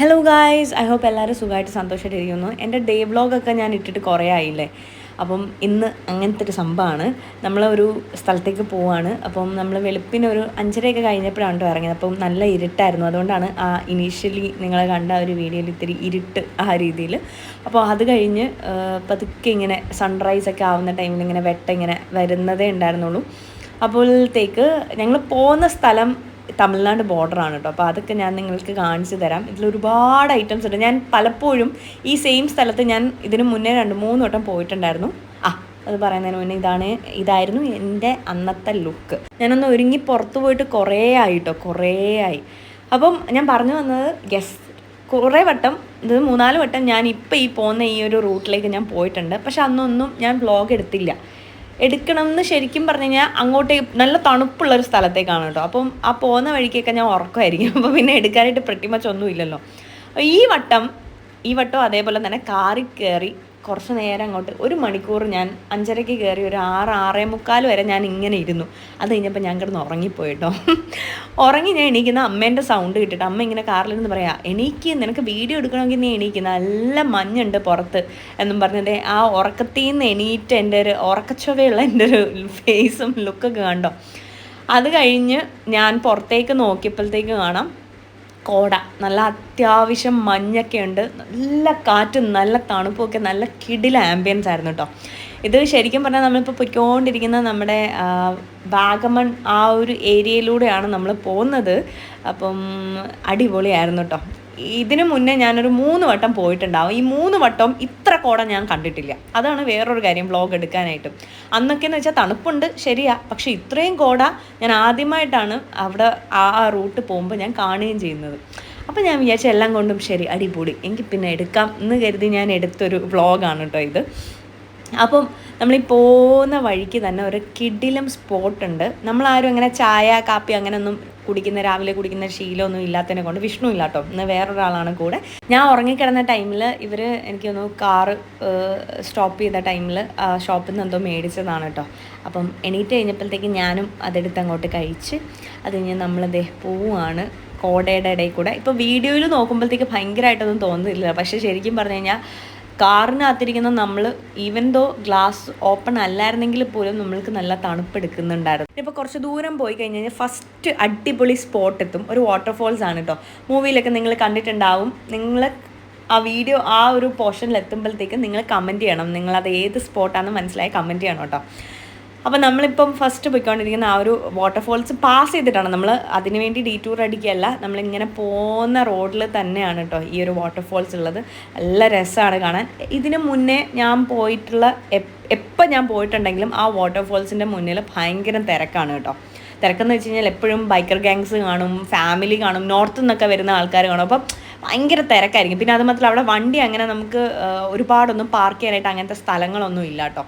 Hello guys I hope എല്ലാവരും സുഖമായിട്ട് സന്തോഷമായിട്ടിരിക്കുന്നു എന്റെ ഡേ വ്ളോഗൊക്കെ ഞാൻ ഇട്ടിട്ട് കുറേ ആയില്ലേ? അപ്പം ഇന്ന് അങ്ങനത്തെ ഒരു സംഭവമാണ്. ഒരു സ്ഥലത്തേക്ക് പോവാണ്. അപ്പം നമ്മൾ വെളുപ്പിന് ഒരു അഞ്ചരയൊക്കെ കഴിഞ്ഞപ്പോഴാണ് ഇറങ്ങിയത്. അപ്പം നല്ല ഇരുട്ടായിരുന്നു. അതുകൊണ്ടാണ് ആ ഇനീഷ്യലി നിങ്ങളെ കണ്ട ഒരു വീഡിയോയിൽ ഇത്തിരി ഇരുട്ട് ആ രീതിയിൽ അപ്പോൾ അത് കഴിഞ്ഞ് പതുക്കെ ഇങ്ങനെ സൺറൈസ് ഒക്കെ ആവുന്ന ടൈമിൽ ഇങ്ങനെ വെട്ട ഇങ്ങനെ വരുന്നതേ ഉണ്ടായിരുന്നുള്ളൂ. അപ്പോഴത്തേക്ക് ഞങ്ങൾ പോകുന്ന സ്ഥലം തമിഴ്നാട് ബോർഡറാണ് കേട്ടോ. അപ്പോൾ അതൊക്കെ ഞാൻ നിങ്ങൾക്ക് കാണിച്ചു തരാം. ഇതിൽ ഒരുപാട് ഐറ്റംസ് ഉണ്ട്. ഞാൻ പലപ്പോഴും ഈ സെയിം സ്ഥലത്ത് ഞാൻ ഇതിന് മുന്നേ രണ്ട് മൂന്ന് വട്ടം പോയിട്ടുണ്ടായിരുന്നു. ആ അത് പറയുന്നതിന് മുന്നേ ഇതാണ് ഇതായിരുന്നു എന്റെ അന്നത്തെ ലുക്ക് ഞാനൊന്ന് ഒരുങ്ങി പുറത്ത് പോയിട്ട് കുറേ ആയിട്ടോ കുറേ ആയി. അപ്പം ഞാൻ പറഞ്ഞു വന്നത് ഗസ് കുറേ വട്ടം ഇത് മൂന്നാൽ വട്ടം ഞാൻ ഇപ്പം ഈ പോകുന്ന ഈ ഒരു റൂട്ടിലേക്ക് ഞാൻ പോയിട്ടുണ്ട്. പക്ഷെ അന്നൊന്നും ഞാൻ ബ്ലോഗ് എടുത്തില്ല. എടുക്കണം എന്ന് ശരിക്കും പറഞ്ഞു കഴിഞ്ഞാൽ അങ്ങോട്ടേ നല്ല തണുപ്പുള്ള ഒരു സ്ഥലത്തേക്കാണ് കേട്ടോ. അപ്പം ആ പോകുന്ന വഴിക്കൊക്കെ ഞാൻ ഉറക്കമായിരിക്കും. അപ്പോൾ പിന്നെ എടുക്കാനായിട്ട് പ്രട്ടിമച്ച് ഒന്നും ഇല്ലല്ലോ ഈ വട്ടം ഈ വട്ടം അതേപോലെ തന്നെ കാറി കയറി കുറച്ച് നേരം അങ്ങോട്ട് ഒരു മണിക്കൂർ ഞാൻ അഞ്ചരയ്ക്ക് കയറി ഒരു ആറ് ആറേ മുക്കാൽ വരെ ഞാൻ ഇങ്ങനെ ഇരുന്നു. അത് കഴിഞ്ഞപ്പോൾ ഞാൻ കിടന്ന് ഉറങ്ങിപ്പോയിട്ടോ. ഉറങ്ങി ഞാൻ എണീക്കുന്ന അമ്മേന്റെ സൗണ്ട് കിട്ടിയിട്ട് അമ്മ ഇങ്ങനെ കാറിലിരുന്ന് പറയാ എണീക്ക് നിനക്ക് വീഡിയോ എടുക്കണമെങ്കിൽ നീ എണീക്കുന്ന നല്ല മഞ്ഞുണ്ട് പുറത്ത്. എന്നും പറഞ്ഞത് ആ ഉറക്കത്തിൽ നിന്ന് എണീറ്റ് എന്റെ ഒരു ഉറക്കച്ചുവയുള്ള എന്റെ ഒരു ഫേസും ലുക്കൊക്കെ കണ്ടോ. അത് കഴിഞ്ഞ് ഞാൻ പുറത്തേക്ക് നോക്കിയപ്പോഴത്തേക്ക് കാണാം കോട. നല്ല അത്യാവശ്യം മഞ്ഞൊക്കെ ഉണ്ട് നല്ല കാറ്റും നല്ല തണുപ്പൊക്കെ നല്ല കിടില ആംബിയൻസ് ആയിരുന്നു കേട്ടോ ഇത് ശരിക്കും പറഞ്ഞാൽ നമ്മളിപ്പോൾ പൊയ്ക്കൊണ്ടിരിക്കുന്ന നമ്മുടെ വാഗമൺ ആ ഒരു ഏരിയയിലൂടെയാണ് നമ്മൾ പോകുന്നത്. അപ്പം അടിപൊളിയായിരുന്നു കേട്ടോ ഇതിനു മുന്നേ ഞാനൊരു മൂന്ന് വട്ടം പോയിട്ടുണ്ടാവും. ഈ മൂന്ന് വട്ടം ഇത്ര കോട ഞാൻ കണ്ടിട്ടില്ല. അതാണ് വേറൊരു കാര്യം വ്ളോഗ് എടുക്കാനായിട്ട്. അന്നൊക്കെ എന്ന് വെച്ചാൽ തണുപ്പുണ്ട് ശരിയാ. പക്ഷെ ഇത്രയും കോട ഞാൻ ആദ്യമായിട്ടാണ് അവിടെ ആ റൂട്ട് പോകുമ്പോൾ ഞാൻ കാണുകയും ചെയ്യുന്നത്. അപ്പോൾ ഞാൻ വിചാരിച്ച എല്ലാം കൊണ്ടും ശരി അടിപൊളി. എങ്കിൽ പിന്നെ എടുക്കാം എന്ന് കരുതി ഞാൻ എടുത്തൊരു വ്ളോഗാണ് കേട്ടോ ഇത്. അപ്പം നമ്മൾ ഈ പോകുന്ന വഴിക്ക് തന്നെ ഒരു കിഡിലം സ്പോട്ട് ഉണ്ട്. നമ്മളാരും അങ്ങനെ ചായ കാപ്പി അങ്ങനെയൊന്നും കുടിക്കുന്ന രാവിലെ കുടിക്കുന്ന ശീലമൊന്നും ഇല്ലാത്തതിനെ കൊണ്ട് വിഷ്ണു ഇല്ലാട്ടോ ഇന്ന് വേറൊരാളാണ് കൂടെ. ഞാൻ ഉറങ്ങിക്കിടന്ന ടൈമിൽ ഇവർ എനിക്ക് കാറ് സ്റ്റോപ്പ് ചെയ്ത ടൈമിൽ ഷോപ്പിൽ നിന്ന് എന്തോ മേടിച്ചതാണ് കേട്ടോ. അപ്പം എണീറ്റ് കഴിഞ്ഞപ്പോഴത്തേക്ക് ഞാനും അതെടുത്ത് അങ്ങോട്ട് കഴിച്ച് അത് കഴിഞ്ഞ് നമ്മളതേ പോവുകയാണ് കോടയുടെ ഇടയിൽ കൂടെ. ഇപ്പോൾ വീഡിയോയിൽ നോക്കുമ്പോഴത്തേക്ക് ഭയങ്കരമായിട്ടൊന്നും തോന്നുന്നില്ല. പക്ഷേ ശരിക്കും പറഞ്ഞു കഴിഞ്ഞാൽ കാറിനകത്തിരിക്കുന്ന നമ്മൾ ഈവൻ ദോ ഗ്ലാസ് ഓപ്പൺ അല്ലായിരുന്നെങ്കിൽ പോലും നമ്മൾക്ക് നല്ല തണുപ്പ് എടുക്കുന്നുണ്ടായിരുന്നു ഇപ്പോൾ കുറച്ച് ദൂരം പോയി കഴിഞ്ഞ് കഴിഞ്ഞാൽ ഫസ്റ്റ് അടിപൊളി സ്പോട്ട് എത്തും. ഒരു വാട്ടർഫോൾസ് ആണ് കേട്ടോ മൂവിയിലൊക്കെ നിങ്ങൾ കണ്ടിട്ടുണ്ടാവും. നിങ്ങൾ ആ വീഡിയോ ആ ഒരു പോർഷനിൽ എത്തുമ്പോഴത്തേക്കും നിങ്ങൾ കമന്റ് ചെയ്യണം. നിങ്ങളത് ഏത് സ്പോട്ടാണെന്ന് മനസ്സിലായി കമന്റ് ചെയ്യണം കേട്ടോ അപ്പോൾ നമ്മളിപ്പം ഫസ്റ്റ് പോയിക്കൊണ്ടിരിക്കുന്ന ആ ഒരു വാട്ടർഫോൾസ് പാസ് ചെയ്തിട്ടാണ് നമ്മൾ അതിനുവേണ്ടി ഡീറ്റൂർ അടിക്കുകയല്ല നമ്മളിങ്ങനെ പോകുന്ന റോഡിൽ തന്നെയാണ് കേട്ടോ ഈ ഒരു വാട്ടർഫോൾസ് ഉള്ളത്. നല്ല രസമാണ് കാണാൻ. ഇതിന് മുന്നേ ഞാൻ പോയിട്ടുള്ള എപ്പോൾ ഞാൻ പോയിട്ടുണ്ടെങ്കിലും ആ വാട്ടർഫോൾസിന്റെ മുന്നിൽ ഭയങ്കര തിരക്കാണ് കേട്ടോ തിരക്കെന്ന് വെച്ച് കഴിഞ്ഞാൽ എപ്പോഴും ബൈക്കർ ഗാങ്സ് കാണും ഫാമിലി കാണും നോർത്ത് നിന്നൊക്കെ വരുന്ന ആൾക്കാർ കാണും. അപ്പം ഭയങ്കര തിരക്കായിരിക്കും. പിന്നെ അത് മാത്രമല്ല അവിടെ വണ്ടി അങ്ങനെ നമുക്ക് ഒരുപാടൊന്നും പാർക്ക് ചെയ്യാനായിട്ട് അങ്ങനത്തെ സ്ഥലങ്ങളൊന്നും ഇല്ല കേട്ടോ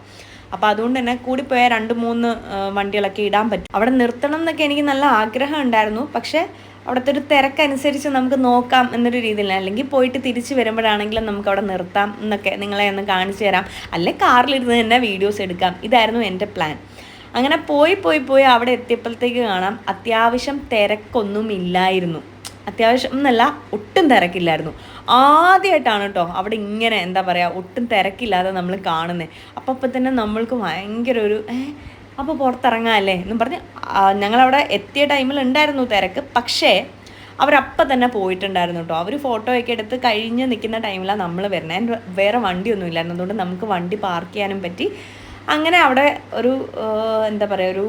അപ്പോൾ അതുകൊണ്ട് തന്നെ കൂടി കൂടിപ്പോയാൽ രണ്ട് മൂന്ന് വണ്ടികളൊക്കെ ഇടാൻ പറ്റും. അവിടെ നിർത്തണം എന്നൊക്കെ എനിക്ക് നല്ല ആഗ്രഹം ഉണ്ടായിരുന്നു. പക്ഷേ അവിടുത്തെ ഒരു തിരക്കനുസരിച്ച് നമുക്ക് നോക്കാം എന്നൊരു രീതിയിൽ അല്ലെങ്കിൽ പോയിട്ട് തിരിച്ച് വരുമ്പോഴാണെങ്കിലും നമുക്ക് അവിടെ നിർത്താം എന്നൊക്കെ നിങ്ങളെ ഒന്ന് കാണിച്ചു തരാം. അല്ലെ കാറിലിരുന്ന് തന്നെ വീഡിയോസ് എടുക്കാം. ഇതായിരുന്നു എന്റെ പ്ലാൻ. അങ്ങനെ പോയി പോയി പോയി അവിടെ എത്തിയപ്പോഴത്തേക്ക് കാണാം അത്യാവശ്യം തിരക്കൊന്നും ഇല്ലായിരുന്നു അത്യാവശ്യം എന്നല്ല ഒട്ടും തിരക്കില്ലായിരുന്നു. ആദ്യമായിട്ടാണ് കേട്ടോ അവിടെ ഇങ്ങനെ എന്താ പറയുക ഒട്ടും തിരക്കില്ലാതെ നമ്മൾ കാണുന്നത് അപ്പം അപ്പം തന്നെ നമ്മൾക്ക് ഭയങ്കര ഒരു അപ്പോൾ പുറത്തിറങ്ങാമല്ലേ എന്നും പറഞ്ഞ് ഞങ്ങളവിടെ എത്തിയ ടൈമിൽ ഉണ്ടായിരുന്നു തിരക്ക്. പക്ഷേ അവരപ്പം തന്നെ പോയിട്ടുണ്ടായിരുന്നു കേട്ടോ അവർ ഫോട്ടോയൊക്കെ എടുത്ത് കഴിഞ്ഞ് നിൽക്കുന്ന ടൈമിലാണ് നമ്മൾ വരുന്നത് വേറെ വണ്ടിയൊന്നും ഇല്ലായിരുന്നു. അതുകൊണ്ട് നമുക്ക് വണ്ടി പാർക്ക് ചെയ്യാനും പറ്റി. അങ്ങനെ അവിടെ ഒരു എന്താ പറയുക ഒരു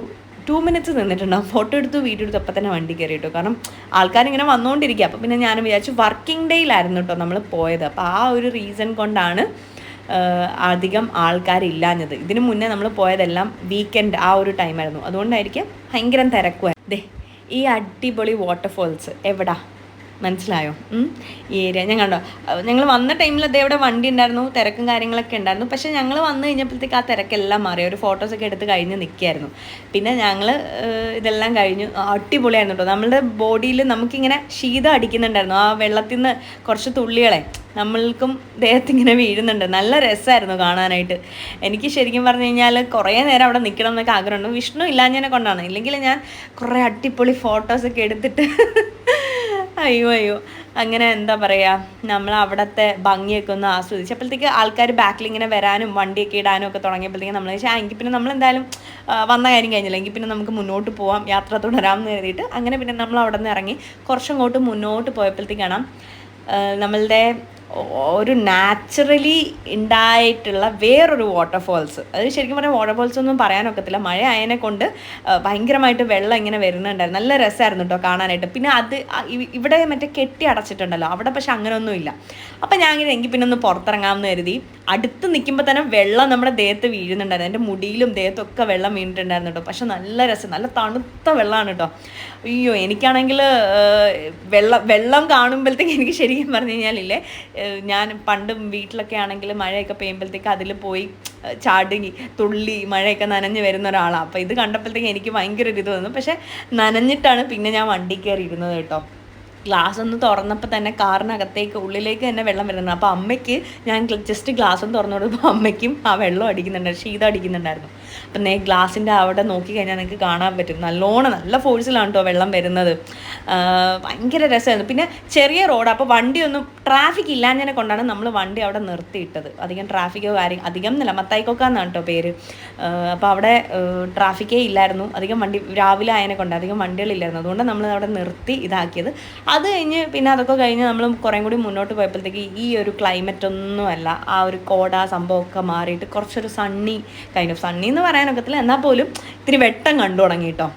ടു മിനിറ്റ്സ് നിന്നിട്ടുണ്ടാവും ഫോട്ടോ എടുത്തു വീഡിയോ എടുത്തു അപ്പം തന്നെ വണ്ടി കയറി കേട്ടോ. കാരണം ആൾക്കാരിങ്ങനെ വന്നുകൊണ്ടിരിക്കുക അപ്പോൾ പിന്നെ ഞാൻ വിചാരിച്ചു വർക്കിംഗ് ഡേയിലായിരുന്നു കേട്ടോ നമ്മൾ പോയത്. അപ്പോൾ ആ ഒരു റീസൺ കൊണ്ടാണ് അധികം ആൾക്കാരില്ലാഞ്ഞത് ഇതിനു മുന്നേ നമ്മൾ പോയതെല്ലാം വീക്കെൻഡ് ആ ഒരു ടൈമായിരുന്നു അതുകൊണ്ടായിരിക്കും ഭയങ്കര തിരക്കുമായിരുന്നു ദേ ഈ അടിപൊളി വാട്ടർഫോൾസ് എവിടാ? മനസ്സിലായോ? ഈ ഏരിയ. ഞാൻ കണ്ടോ? ഞങ്ങൾ വന്ന ടൈമിൽ അതേ ഇവിടെ വണ്ടി ഉണ്ടായിരുന്നു തിരക്കും കാര്യങ്ങളൊക്കെ ഉണ്ടായിരുന്നു. പക്ഷെ ഞങ്ങൾ വന്നു കഴിഞ്ഞപ്പോഴത്തേക്ക് ആ തിരക്കെല്ലാം മാറി. ഒരു ഫോട്ടോസൊക്കെ എടുത്ത് കഴിഞ്ഞ് നിൽക്കുകയായിരുന്നു പിന്നെ ഞങ്ങൾ ഇതെല്ലാം കഴിഞ്ഞു. അടിപൊളിയായിരുന്നു കേട്ടോ നമ്മുടെ ബോഡിയിൽ നമുക്കിങ്ങനെ ശീതം അടിക്കുന്നുണ്ടായിരുന്നു. ആ വെള്ളത്തിൽ നിന്ന് കുറച്ച് തുള്ളികളെ നമ്മൾക്കും ദേഹത്തിങ്ങനെ വീഴുന്നുണ്ട്. നല്ല രസമായിരുന്നു കാണാനായിട്ട്. എനിക്ക് ശരിക്കും പറഞ്ഞു കഴിഞ്ഞാൽ കുറേ നേരം അവിടെ നിൽക്കണം എന്നൊക്കെ ആഗ്രഹമുണ്ട്. വിഷ്ണു ഇല്ലാഞ്ഞതിനെ കൊണ്ടാണ്. ഇല്ലെങ്കിൽ ഞാൻ കുറേ അടിപൊളി ഫോട്ടോസൊക്കെ എടുത്തിട്ട് അയ്യോ അയ്യോ. അങ്ങനെ എന്താ പറയുക നമ്മൾ അവിടുത്തെ ഭംഗിയൊക്കെ ഒന്ന് ആസ്വദിച്ചപ്പോഴത്തേക്ക് ആൾക്കാർ ബാക്കിൽ ഇങ്ങനെ വരാനും വണ്ടിയൊക്കെ ഇടാനും ഒക്കെ തുടങ്ങിയപ്പോഴത്തേക്ക് നമ്മൾ പക്ഷേ എങ്കിൽ പിന്നെ നമ്മൾ എന്തായാലും വന്ന കാര്യം കഴിഞ്ഞില്ല. എങ്കിൽ പിന്നെ നമുക്ക് മുന്നോട്ട് പോവാം യാത്ര തുടരാം എന്ന് കരുതിയിട്ട്. അങ്ങനെ പിന്നെ നമ്മൾ അവിടെ നിന്ന് ഇറങ്ങി കുറച്ചങ്ങോട്ട് മുന്നോട്ട് പോയപ്പോഴത്തേക്കാണ് നമ്മളുടെ ഒരു നാച്ചുറലി ഉണ്ടായിട്ടുള്ള വേറൊരു വാട്ടർഫോൾസ് അത് ശരിക്കും പറഞ്ഞാൽ വാട്ടർഫോൾസ് ഒന്നും പറയാനൊക്കത്തില്ല മഴ ആയതിനെ കൊണ്ട് ഭയങ്കരമായിട്ട് വെള്ളം ഇങ്ങനെ വരുന്നുണ്ടായിരുന്നു. നല്ല രസമായിരുന്നു കേട്ടോ കാണാനായിട്ട്. പിന്നെ അത് ഇവിടെ മറ്റേ കെട്ടി അടച്ചിട്ടുണ്ടല്ലോ. അവിടെ പക്ഷെ അങ്ങനെയൊന്നുമില്ല അപ്പം ഞാൻ ഇങ്ങനെ എങ്കിൽ പിന്നെ ഒന്ന് പുറത്തിറങ്ങാമെന്ന് കരുതി. അടുത്ത് നിൽക്കുമ്പോൾ തന്നെ വെള്ളം നമ്മുടെ ദേഹത്ത് വീഴുന്നുണ്ടായിരുന്നു. എന്റെ മുടിയിലും ദേഹത്തൊക്കെ വെള്ളം വീണിട്ടുണ്ടായിരുന്നു കേട്ടോ. പക്ഷെ നല്ല രസം നല്ല തണുത്ത വെള്ളമാണ് കേട്ടോ. അയ്യോ എനിക്കാണെങ്കിൽ വെള്ളം വെള്ളം കാണുമ്പോഴത്തേക്ക് എനിക്ക് ശരിക്കും പറഞ്ഞു കഴിഞ്ഞാലില്ലേ ഞാൻ പണ്ടും വീട്ടിലൊക്കെ ആണെങ്കിൽ മഴയൊക്കെ പെയ്യുമ്പോഴത്തേക്ക് അതിൽ പോയി ചാടുങ്ങി ചാടി തുള്ളി മഴയൊക്കെ നനഞ്ഞ് വരുന്ന ഒരാളാണ്. അപ്പോൾ ഇത് കണ്ടപ്പോഴത്തേക്ക് എനിക്ക് ഭയങ്കര ഒരു ഇത് തോന്നുന്നു. പക്ഷേ നനഞ്ഞിട്ടാണ് പിന്നെ ഞാൻ വണ്ടി കയറി ഇരുന്നത് കേട്ടോ. ഗ്ലാസ് ഒന്ന് തുറന്നപ്പോൾ തന്നെ കാറിനകത്തേക്ക് ഉള്ളിലേക്ക് തന്നെ വെള്ളം വരുന്നുണ്ട്. അപ്പോൾ അമ്മയ്ക്ക് ഞാൻ ജസ്റ്റ് ഗ്ലാസ് ഒന്ന് തുറന്നു കൊടുക്കുമ്പോൾ അമ്മയ്ക്കും ആ വെള്ളം അടിക്കുന്നുണ്ടായിരുന്നു ശീതം അടിക്കുന്നുണ്ടായിരുന്നു. അപ്പം നേ ഗ്ലാസിന്റെ അവിടെ നോക്കി കഴിഞ്ഞാൽ നിങ്ങൾക്ക് കാണാൻ പറ്റും. നല്ലോണം നല്ല ഫോഴ്സിലാണ് കേട്ടോ വെള്ളം വരുന്നത്. ഭയങ്കര രസമായിരുന്നു. പിന്നെ ചെറിയ റോഡ്. അപ്പോൾ വണ്ടിയൊന്നും ട്രാഫിക് ഇല്ലാഞ്ഞതിനെ കൊണ്ടാണ് നമ്മൾ വണ്ടി അവിടെ നിർത്തിയിട്ടത്. അധികം ട്രാഫിക്കോ കാര്യം അധികം എന്നല്ല മത്തായിക്കൊക്കാന്നാണ് കേട്ടോ പേര്. അപ്പോൾ അവിടെ ട്രാഫിക്കേ ഇല്ലായിരുന്നു. അധികം വണ്ടി രാവിലെ ആയതിനെ കൊണ്ട് അധികം വണ്ടികളില്ലായിരുന്നു അതുകൊണ്ട് നമ്മൾ അവിടെ നിർത്തി ഇതാക്കിയത്. അത് കഴിഞ്ഞ് പിന്നെ അതൊക്കെ കഴിഞ്ഞ് നമ്മൾ കുറേ കൂടി മുന്നോട്ട് പോയപ്പോഴത്തേക്ക് ഈ ഒരു ക്ലൈമറ്റ് ഒന്നുമല്ല. ആ ഒരു കോട സംഭവമൊക്കെ മാറിയിട്ട് കുറച്ചൊരു സണ്ണി കൈൻഡ് ഓഫ് സണ്ണി എന്ന് പറയാനൊക്കത്തില്ല. എന്നാൽ പോലും ഇത്തിരി വെട്ടം കണ്ടു തുടങ്ങി കേട്ടോ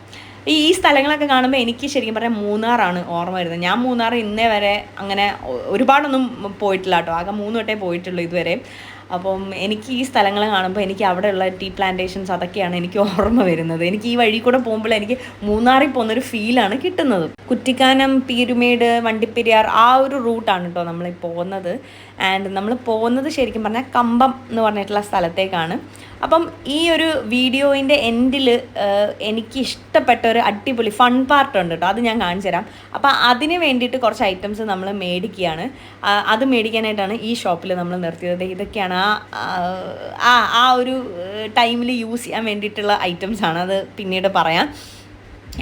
ഈ ഈ സ്ഥലങ്ങളൊക്കെ കാണുമ്പോൾ എനിക്ക് ശരിക്കും പറയാം മൂന്നാറാണ് ഓർമ്മ വരുന്നത്. ഞാൻ മൂന്നാർ ഇന്നേ വരെ അങ്ങനെ ഒരുപാടൊന്നും പോയിട്ടില്ല കേട്ടോ ആകെ മൂന്ന് വട്ടേ പോയിട്ടുള്ളൂ ഇതുവരെ. അപ്പം എനിക്ക് ഈ സ്ഥലങ്ങൾ കാണുമ്പോൾ എനിക്ക് അവിടെയുള്ള ടീ പ്ലാന്റേഷൻസ് അതൊക്കെയാണ് എനിക്ക് ഓർമ്മ വരുന്നത്. എനിക്ക് ഈ വഴി കൂടെ പോകുമ്പോൾ എനിക്ക് മൂന്നാറിൽ പോകുന്നൊരു ഫീലാണ് കിട്ടുന്നത്. കുറ്റിക്കാനം പീരുമേട് വണ്ടിപ്പെരിയാർ ആ ഒരു റൂട്ടാണ് കേട്ടോ നമ്മൾ പോകുന്നത്. ആൻഡ് നമ്മൾ പോകുന്നത് ശരിക്കും പറഞ്ഞാൽ കമ്പം എന്ന് പറഞ്ഞിട്ടുള്ള സ്ഥലത്തേക്കാണ്. അപ്പം ഈ ഒരു വീഡിയോയിന്റെ എൻഡിൽ എനിക്ക് ഇഷ്ടപ്പെട്ട ഒരു അടിപൊളി ഫൺ പാർട്ട് ഉണ്ട് കേട്ടോ അത് ഞാൻ കാണിച്ചു തരാം. അപ്പം അതിന് വേണ്ടിയിട്ട് കുറച്ച് ഐറ്റംസ് നമ്മൾ മേടിക്കുകയാണ്. അത് മേടിക്കാനായിട്ടാണ് ഈ ഷോപ്പിൽ നമ്മൾ നിർത്തിയത്. ഇതൊക്കെയാണ് ആ ആ ആ ഒരു ടൈമിൽ യൂസ് ചെയ്യാൻ വേണ്ടിയിട്ടുള്ള ഐറ്റംസ് ആണ് അത് പിന്നീട് പറയാം.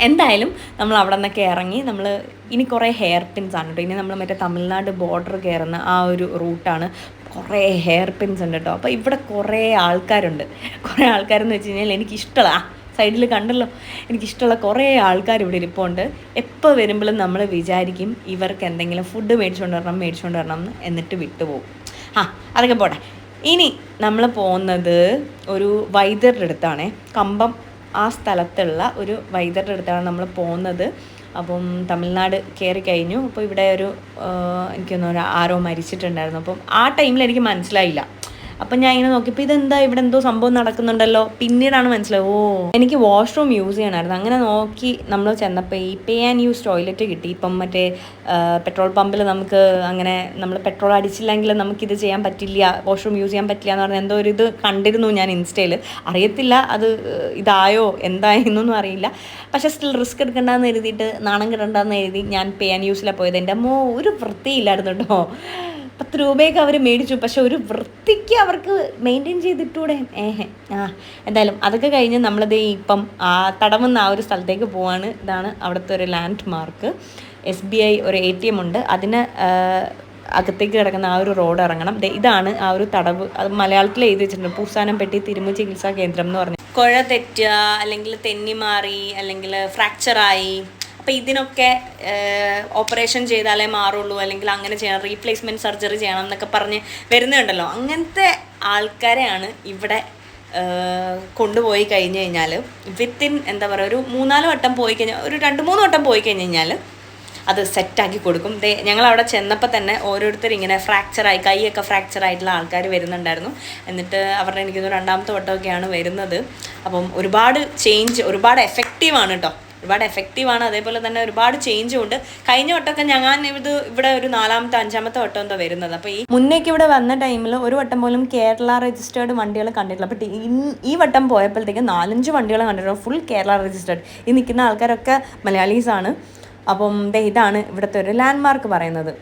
എന്തായാലും നമ്മൾ അവിടെ നിന്നൊക്കെ ഇറങ്ങി നമ്മൾ ഇനി കുറേ ഹെയർ പിൻസ് ആണ് കേട്ടോ ഇനി നമ്മൾ മറ്റേ തമിഴ്നാട് ബോർഡർ കയറുന്ന ആ ഒരു റൂട്ടാണ്. കുറേ ഹെയർ പിൻസ് ഉണ്ട് കേട്ടോ അപ്പോൾ ഇവിടെ കുറേ ആൾക്കാരുണ്ട്. കുറേ ആൾക്കാരെന്ന് വെച്ച് കഴിഞ്ഞാൽ എനിക്കിഷ്ടമുള്ള ആ സൈഡിൽ കണ്ടല്ലോ. എനിക്കിഷ്ടമുള്ള കുറേ ആൾക്കാർ ഇവിടെ ഇരിപ്പുണ്ട്. എപ്പോൾ വരുമ്പോഴും നമ്മൾ വിചാരിക്കും ഇവർക്ക് എന്തെങ്കിലും ഫുഡ് മേടിച്ചുകൊണ്ട് വരണം മേടിച്ചുകൊണ്ട് വരണം എന്ന് എന്നിട്ട് വിട്ടുപോകും. ആ അതൊക്കെ പോട്ടെ. ഇനി നമ്മൾ പോകുന്നത് ഒരു വൈദ്യരുടെ അടുത്താണേ. കമ്പം ആ സ്ഥലത്തുള്ള ഒരു വൈദ്യരുടെ അടുത്താണ് നമ്മൾ പോകുന്നത്. അപ്പം തമിഴ്നാട് കയറി കഴിഞ്ഞു. അപ്പോൾ ഇവിടെ ഒരു എനിക്കൊന്നും ആരോ മരിച്ചിട്ടുണ്ടായിരുന്നു. അപ്പം ആ ടൈമിൽ എനിക്ക് മനസ്സിലായില്ല. അപ്പം ഞാൻ ഇങ്ങനെ നോക്കിയപ്പോൾ ഇതെന്താ? ഇവിടെ എന്തോ സംഭവം നടക്കുന്നുണ്ടല്ലോ. പിന്നീടാണ് മനസ്സിലായത് ഓ എനിക്ക് വാഷ്റൂം യൂസ് ചെയ്യണമായിരുന്നു അങ്ങനെ നോക്കി നമ്മൾ ചെന്നപ്പോൾ ഈ പേ ആൻഡ് യൂസ് ടോയ്ലറ്റ് കിട്ടി. ഇപ്പം മറ്റേ പെട്രോൾ പമ്പിൽ നമുക്ക് അങ്ങനെ നമ്മൾ പെട്രോൾ അടിച്ചില്ലെങ്കിൽ നമുക്കിത് ചെയ്യാൻ പറ്റില്ല വാഷ്റൂം യൂസ് ചെയ്യാൻ പറ്റില്ല എന്ന് പറഞ്ഞാൽ എന്തോ ഒരു ഇത് കണ്ടിരുന്നു ഞാൻ ഇൻസ്റ്റയിൽ അറിയത്തില്ല അത് ഇതായോ എന്തായെന്നൊന്നും അറിയില്ല. പക്ഷേ സ്റ്റിൽ റിസ്ക് എടുക്കണ്ടെന്ന് എഴുതിയിട്ട് നാണം കിടണ്ടെന്ന് എഴുതി ഞാൻ പേ ആൻഡ് യൂസിലാണ് പോയത്. എന്റെ അമ്മോ ഒരു വൃത്തിയില്ലായിരുന്നു കേട്ടോ പത്ത് രൂപയൊക്കെ അവർ മേടിച്ചു. പക്ഷെ ഒരു വൃത്തിക്ക് അവർക്ക് മെയിന്റെയിൻ ചെയ്തിട്ടൂടെ? ഏഹ്. ആ എന്തായാലും അതൊക്കെ കഴിഞ്ഞ് നമ്മളത് ഇപ്പം ആ തടവുന്ന ആ ഒരു സ്ഥലത്തേക്ക് പോവാണ്. ഇതാണ് അവിടുത്തെ ഒരു landmark S B I ഒരു എ ടി എം ഉണ്ട്. അതിന് അകത്തേക്ക് കിടക്കുന്ന ആ ഒരു റോഡ് ഇറങ്ങണം. ഇതാണ് ആ ഒരു തടവ്. അത് മലയാളത്തിൽ എഴുതി വെച്ചിട്ടുണ്ട്. പൂസാനംപെട്ടി തിരുമു ചികിത്സാ കേന്ദ്രം എന്ന് പറഞ്ഞു. കുഴ തെറ്റുക അല്ലെങ്കിൽ തെന്നി മാറി അല്ലെങ്കിൽ ഫ്രാക്ചറായി അപ്പോൾ ഇതിനൊക്കെ ഓപ്പറേഷൻ ചെയ്താലേ മാറുള്ളൂ അല്ലെങ്കിൽ അങ്ങനെ ചെയ്യണം റീപ്ലേസ്മെന്റ് സർജറി ചെയ്യണം എന്നൊക്കെ പറഞ്ഞ് വരുന്നുണ്ടല്ലോ. അങ്ങനത്തെ ആൾക്കാരെയാണ് ഇവിടെ കൊണ്ടുപോയി കഴിഞ്ഞ് കഴിഞ്ഞാൽ വിത്തിൻ എന്താ പറയുക ഒരു മൂന്നാൽ വട്ടം പോയി കഴിഞ്ഞാൽ ഒരു രണ്ട് മൂന്ന് വട്ടം പോയി കഴിഞ്ഞ് കഴിഞ്ഞാൽ അത് സെറ്റാക്കി കൊടുക്കും. ദേ ഞങ്ങൾ അവിടെ ചെന്നപ്പോൾ തന്നെ ഓരോരുത്തർ ഇങ്ങനെ ഫ്രാക്ചറായി കൈയൊക്കെ ഫ്രാക്ചർ ആയിട്ടുള്ള ആൾക്കാർ വരുന്നുണ്ടായിരുന്നു. എന്നിട്ട് അവരുടെ എനിക്കൊന്ന് രണ്ടാമത്തെ വട്ടമൊക്കെയാണ് വരുന്നത്. അപ്പം ഒരുപാട് ചേഞ്ച് ഒരുപാട് എഫക്റ്റീവാണ് കേട്ടോ ഒരുപാട് എഫക്റ്റീവാണ് അതേപോലെ തന്നെ ഒരുപാട് ചേഞ്ചും ഉണ്ട്. കഴിഞ്ഞ വട്ടമൊക്കെ ഞാൻ ഇത് ഇവിടെ ഒരു നാലാമത്തെ അഞ്ചാമത്തെ വട്ടം എന്തോ വരുന്നത്. അപ്പോൾ ഈ മുന്നേക്ക് ഇവിടെ വന്ന ടൈമിൽ ഒരു വട്ടം പോലും കേരള രജിസ്റ്റേർഡ് വണ്ടികൾ കണ്ടിട്ടില്ല. അപ്പോൾ ഈ വട്ടം പോയപ്പോഴത്തേക്ക് നാലഞ്ച് വണ്ടികൾ കണ്ടിട്ടുണ്ട്. ഫുൾ കേരള രജിസ്റ്റേർഡ് ഈ നിൽക്കുന്ന ആൾക്കാരൊക്കെ മലയാളീസാണ്. അപ്പം ഇതാണ് ഇവിടുത്തെ ഒരു ലാൻഡ് മാർക്ക് പറയുന്നത്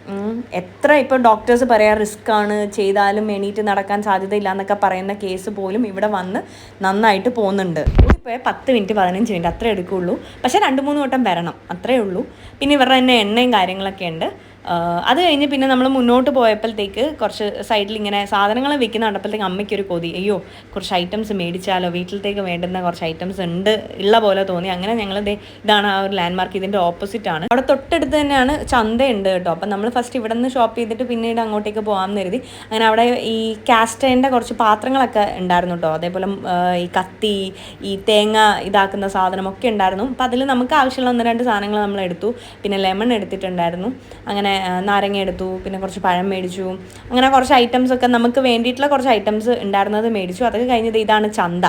എത്ര ഇപ്പോൾ ഡോക്ടേഴ്സ് പറയാ ആണ് ചെയ്താലും എണീറ്റ് നടക്കാൻ സാധ്യതയില്ല എന്നൊക്കെ പറയുന്ന കേസ് പോലും ഇവിടെ വന്ന് നന്നായിട്ട് പോകുന്നുണ്ട്. ഇപ്പോൾ പത്ത് മിനിറ്റ് പതിനഞ്ച് മിനിറ്റ് അത്രേ എടുക്കുള്ളൂ പക്ഷേ രണ്ട് മൂന്ന് വട്ടം വരണം അത്രേ ഉള്ളൂ. പിന്നെ ഇവരുടെ തന്നെ എണ്ണയും കാര്യങ്ങളൊക്കെ ഉണ്ട്. അത് കഴിഞ്ഞ് പിന്നെ നമ്മൾ മുന്നോട്ട് പോയപ്പോഴത്തേക്ക് കുറച്ച് സൈഡിൽ ഇങ്ങനെ സാധനങ്ങൾ വെക്കുന്ന കണ്ടപ്പോഴത്തേക്ക് അമ്മയ്ക്കൊരു കൊതി. അയ്യോ കുറച്ച് ഐറ്റംസ് മേടിച്ചാലോ? വീട്ടിലത്തേക്ക് വേണ്ടുന്ന കുറച്ച് ഐറ്റംസ് ഉണ്ട് ഉള്ള പോലെ തോന്നി. അങ്ങനെ ഞങ്ങൾ ഇതാണ് ആ ഒരു ലാൻഡ് മാർക്ക് ഇതിന്റെ ഓപ്പോസിറ്റ് ആണ്. അവിടെ തൊട്ടടുത്ത് തന്നെയാണ് ചന്തയുണ്ട് കേട്ടോ. അപ്പം നമ്മൾ ഫസ്റ്റ് ഇവിടെ നിന്ന് ഷോപ്പ് ചെയ്തിട്ട് പിന്നീട് അങ്ങോട്ടേക്ക് പോകാമെന്ന് കരുതി. അങ്ങനെ അവിടെ ഈ കാസ്റ്റേന്റെ കുറച്ച് പാത്രങ്ങളൊക്കെ ഉണ്ടായിരുന്നു കേട്ടോ. അതേപോലെ ഈ കത്തി ഈ തേങ്ങ ഇതാക്കുന്ന സാധനമൊക്കെ ഉണ്ടായിരുന്നു. അപ്പം അതിൽ നമുക്ക് ആവശ്യമുള്ള ഒന്ന് രണ്ട് സാധനങ്ങൾ നമ്മൾ എടുത്തു. പിന്നെ ലെമൺ എടുത്തിട്ടുണ്ടായിരുന്നു. അങ്ങനെ നാരങ്ങ എടുത്തു പിന്നെ കുറച്ച് പഴം മേടിച്ചു. അങ്ങനെ കുറച്ച് ഐറ്റംസ് ഒക്കെ നമുക്ക് വേണ്ടിയിട്ടുള്ള കുറച്ച് ഐറ്റംസ് ഉണ്ടായിരുന്നത് മേടിച്ചു. അതൊക്കെ കഴിഞ്ഞത് ഇതാണ് ചന്ത.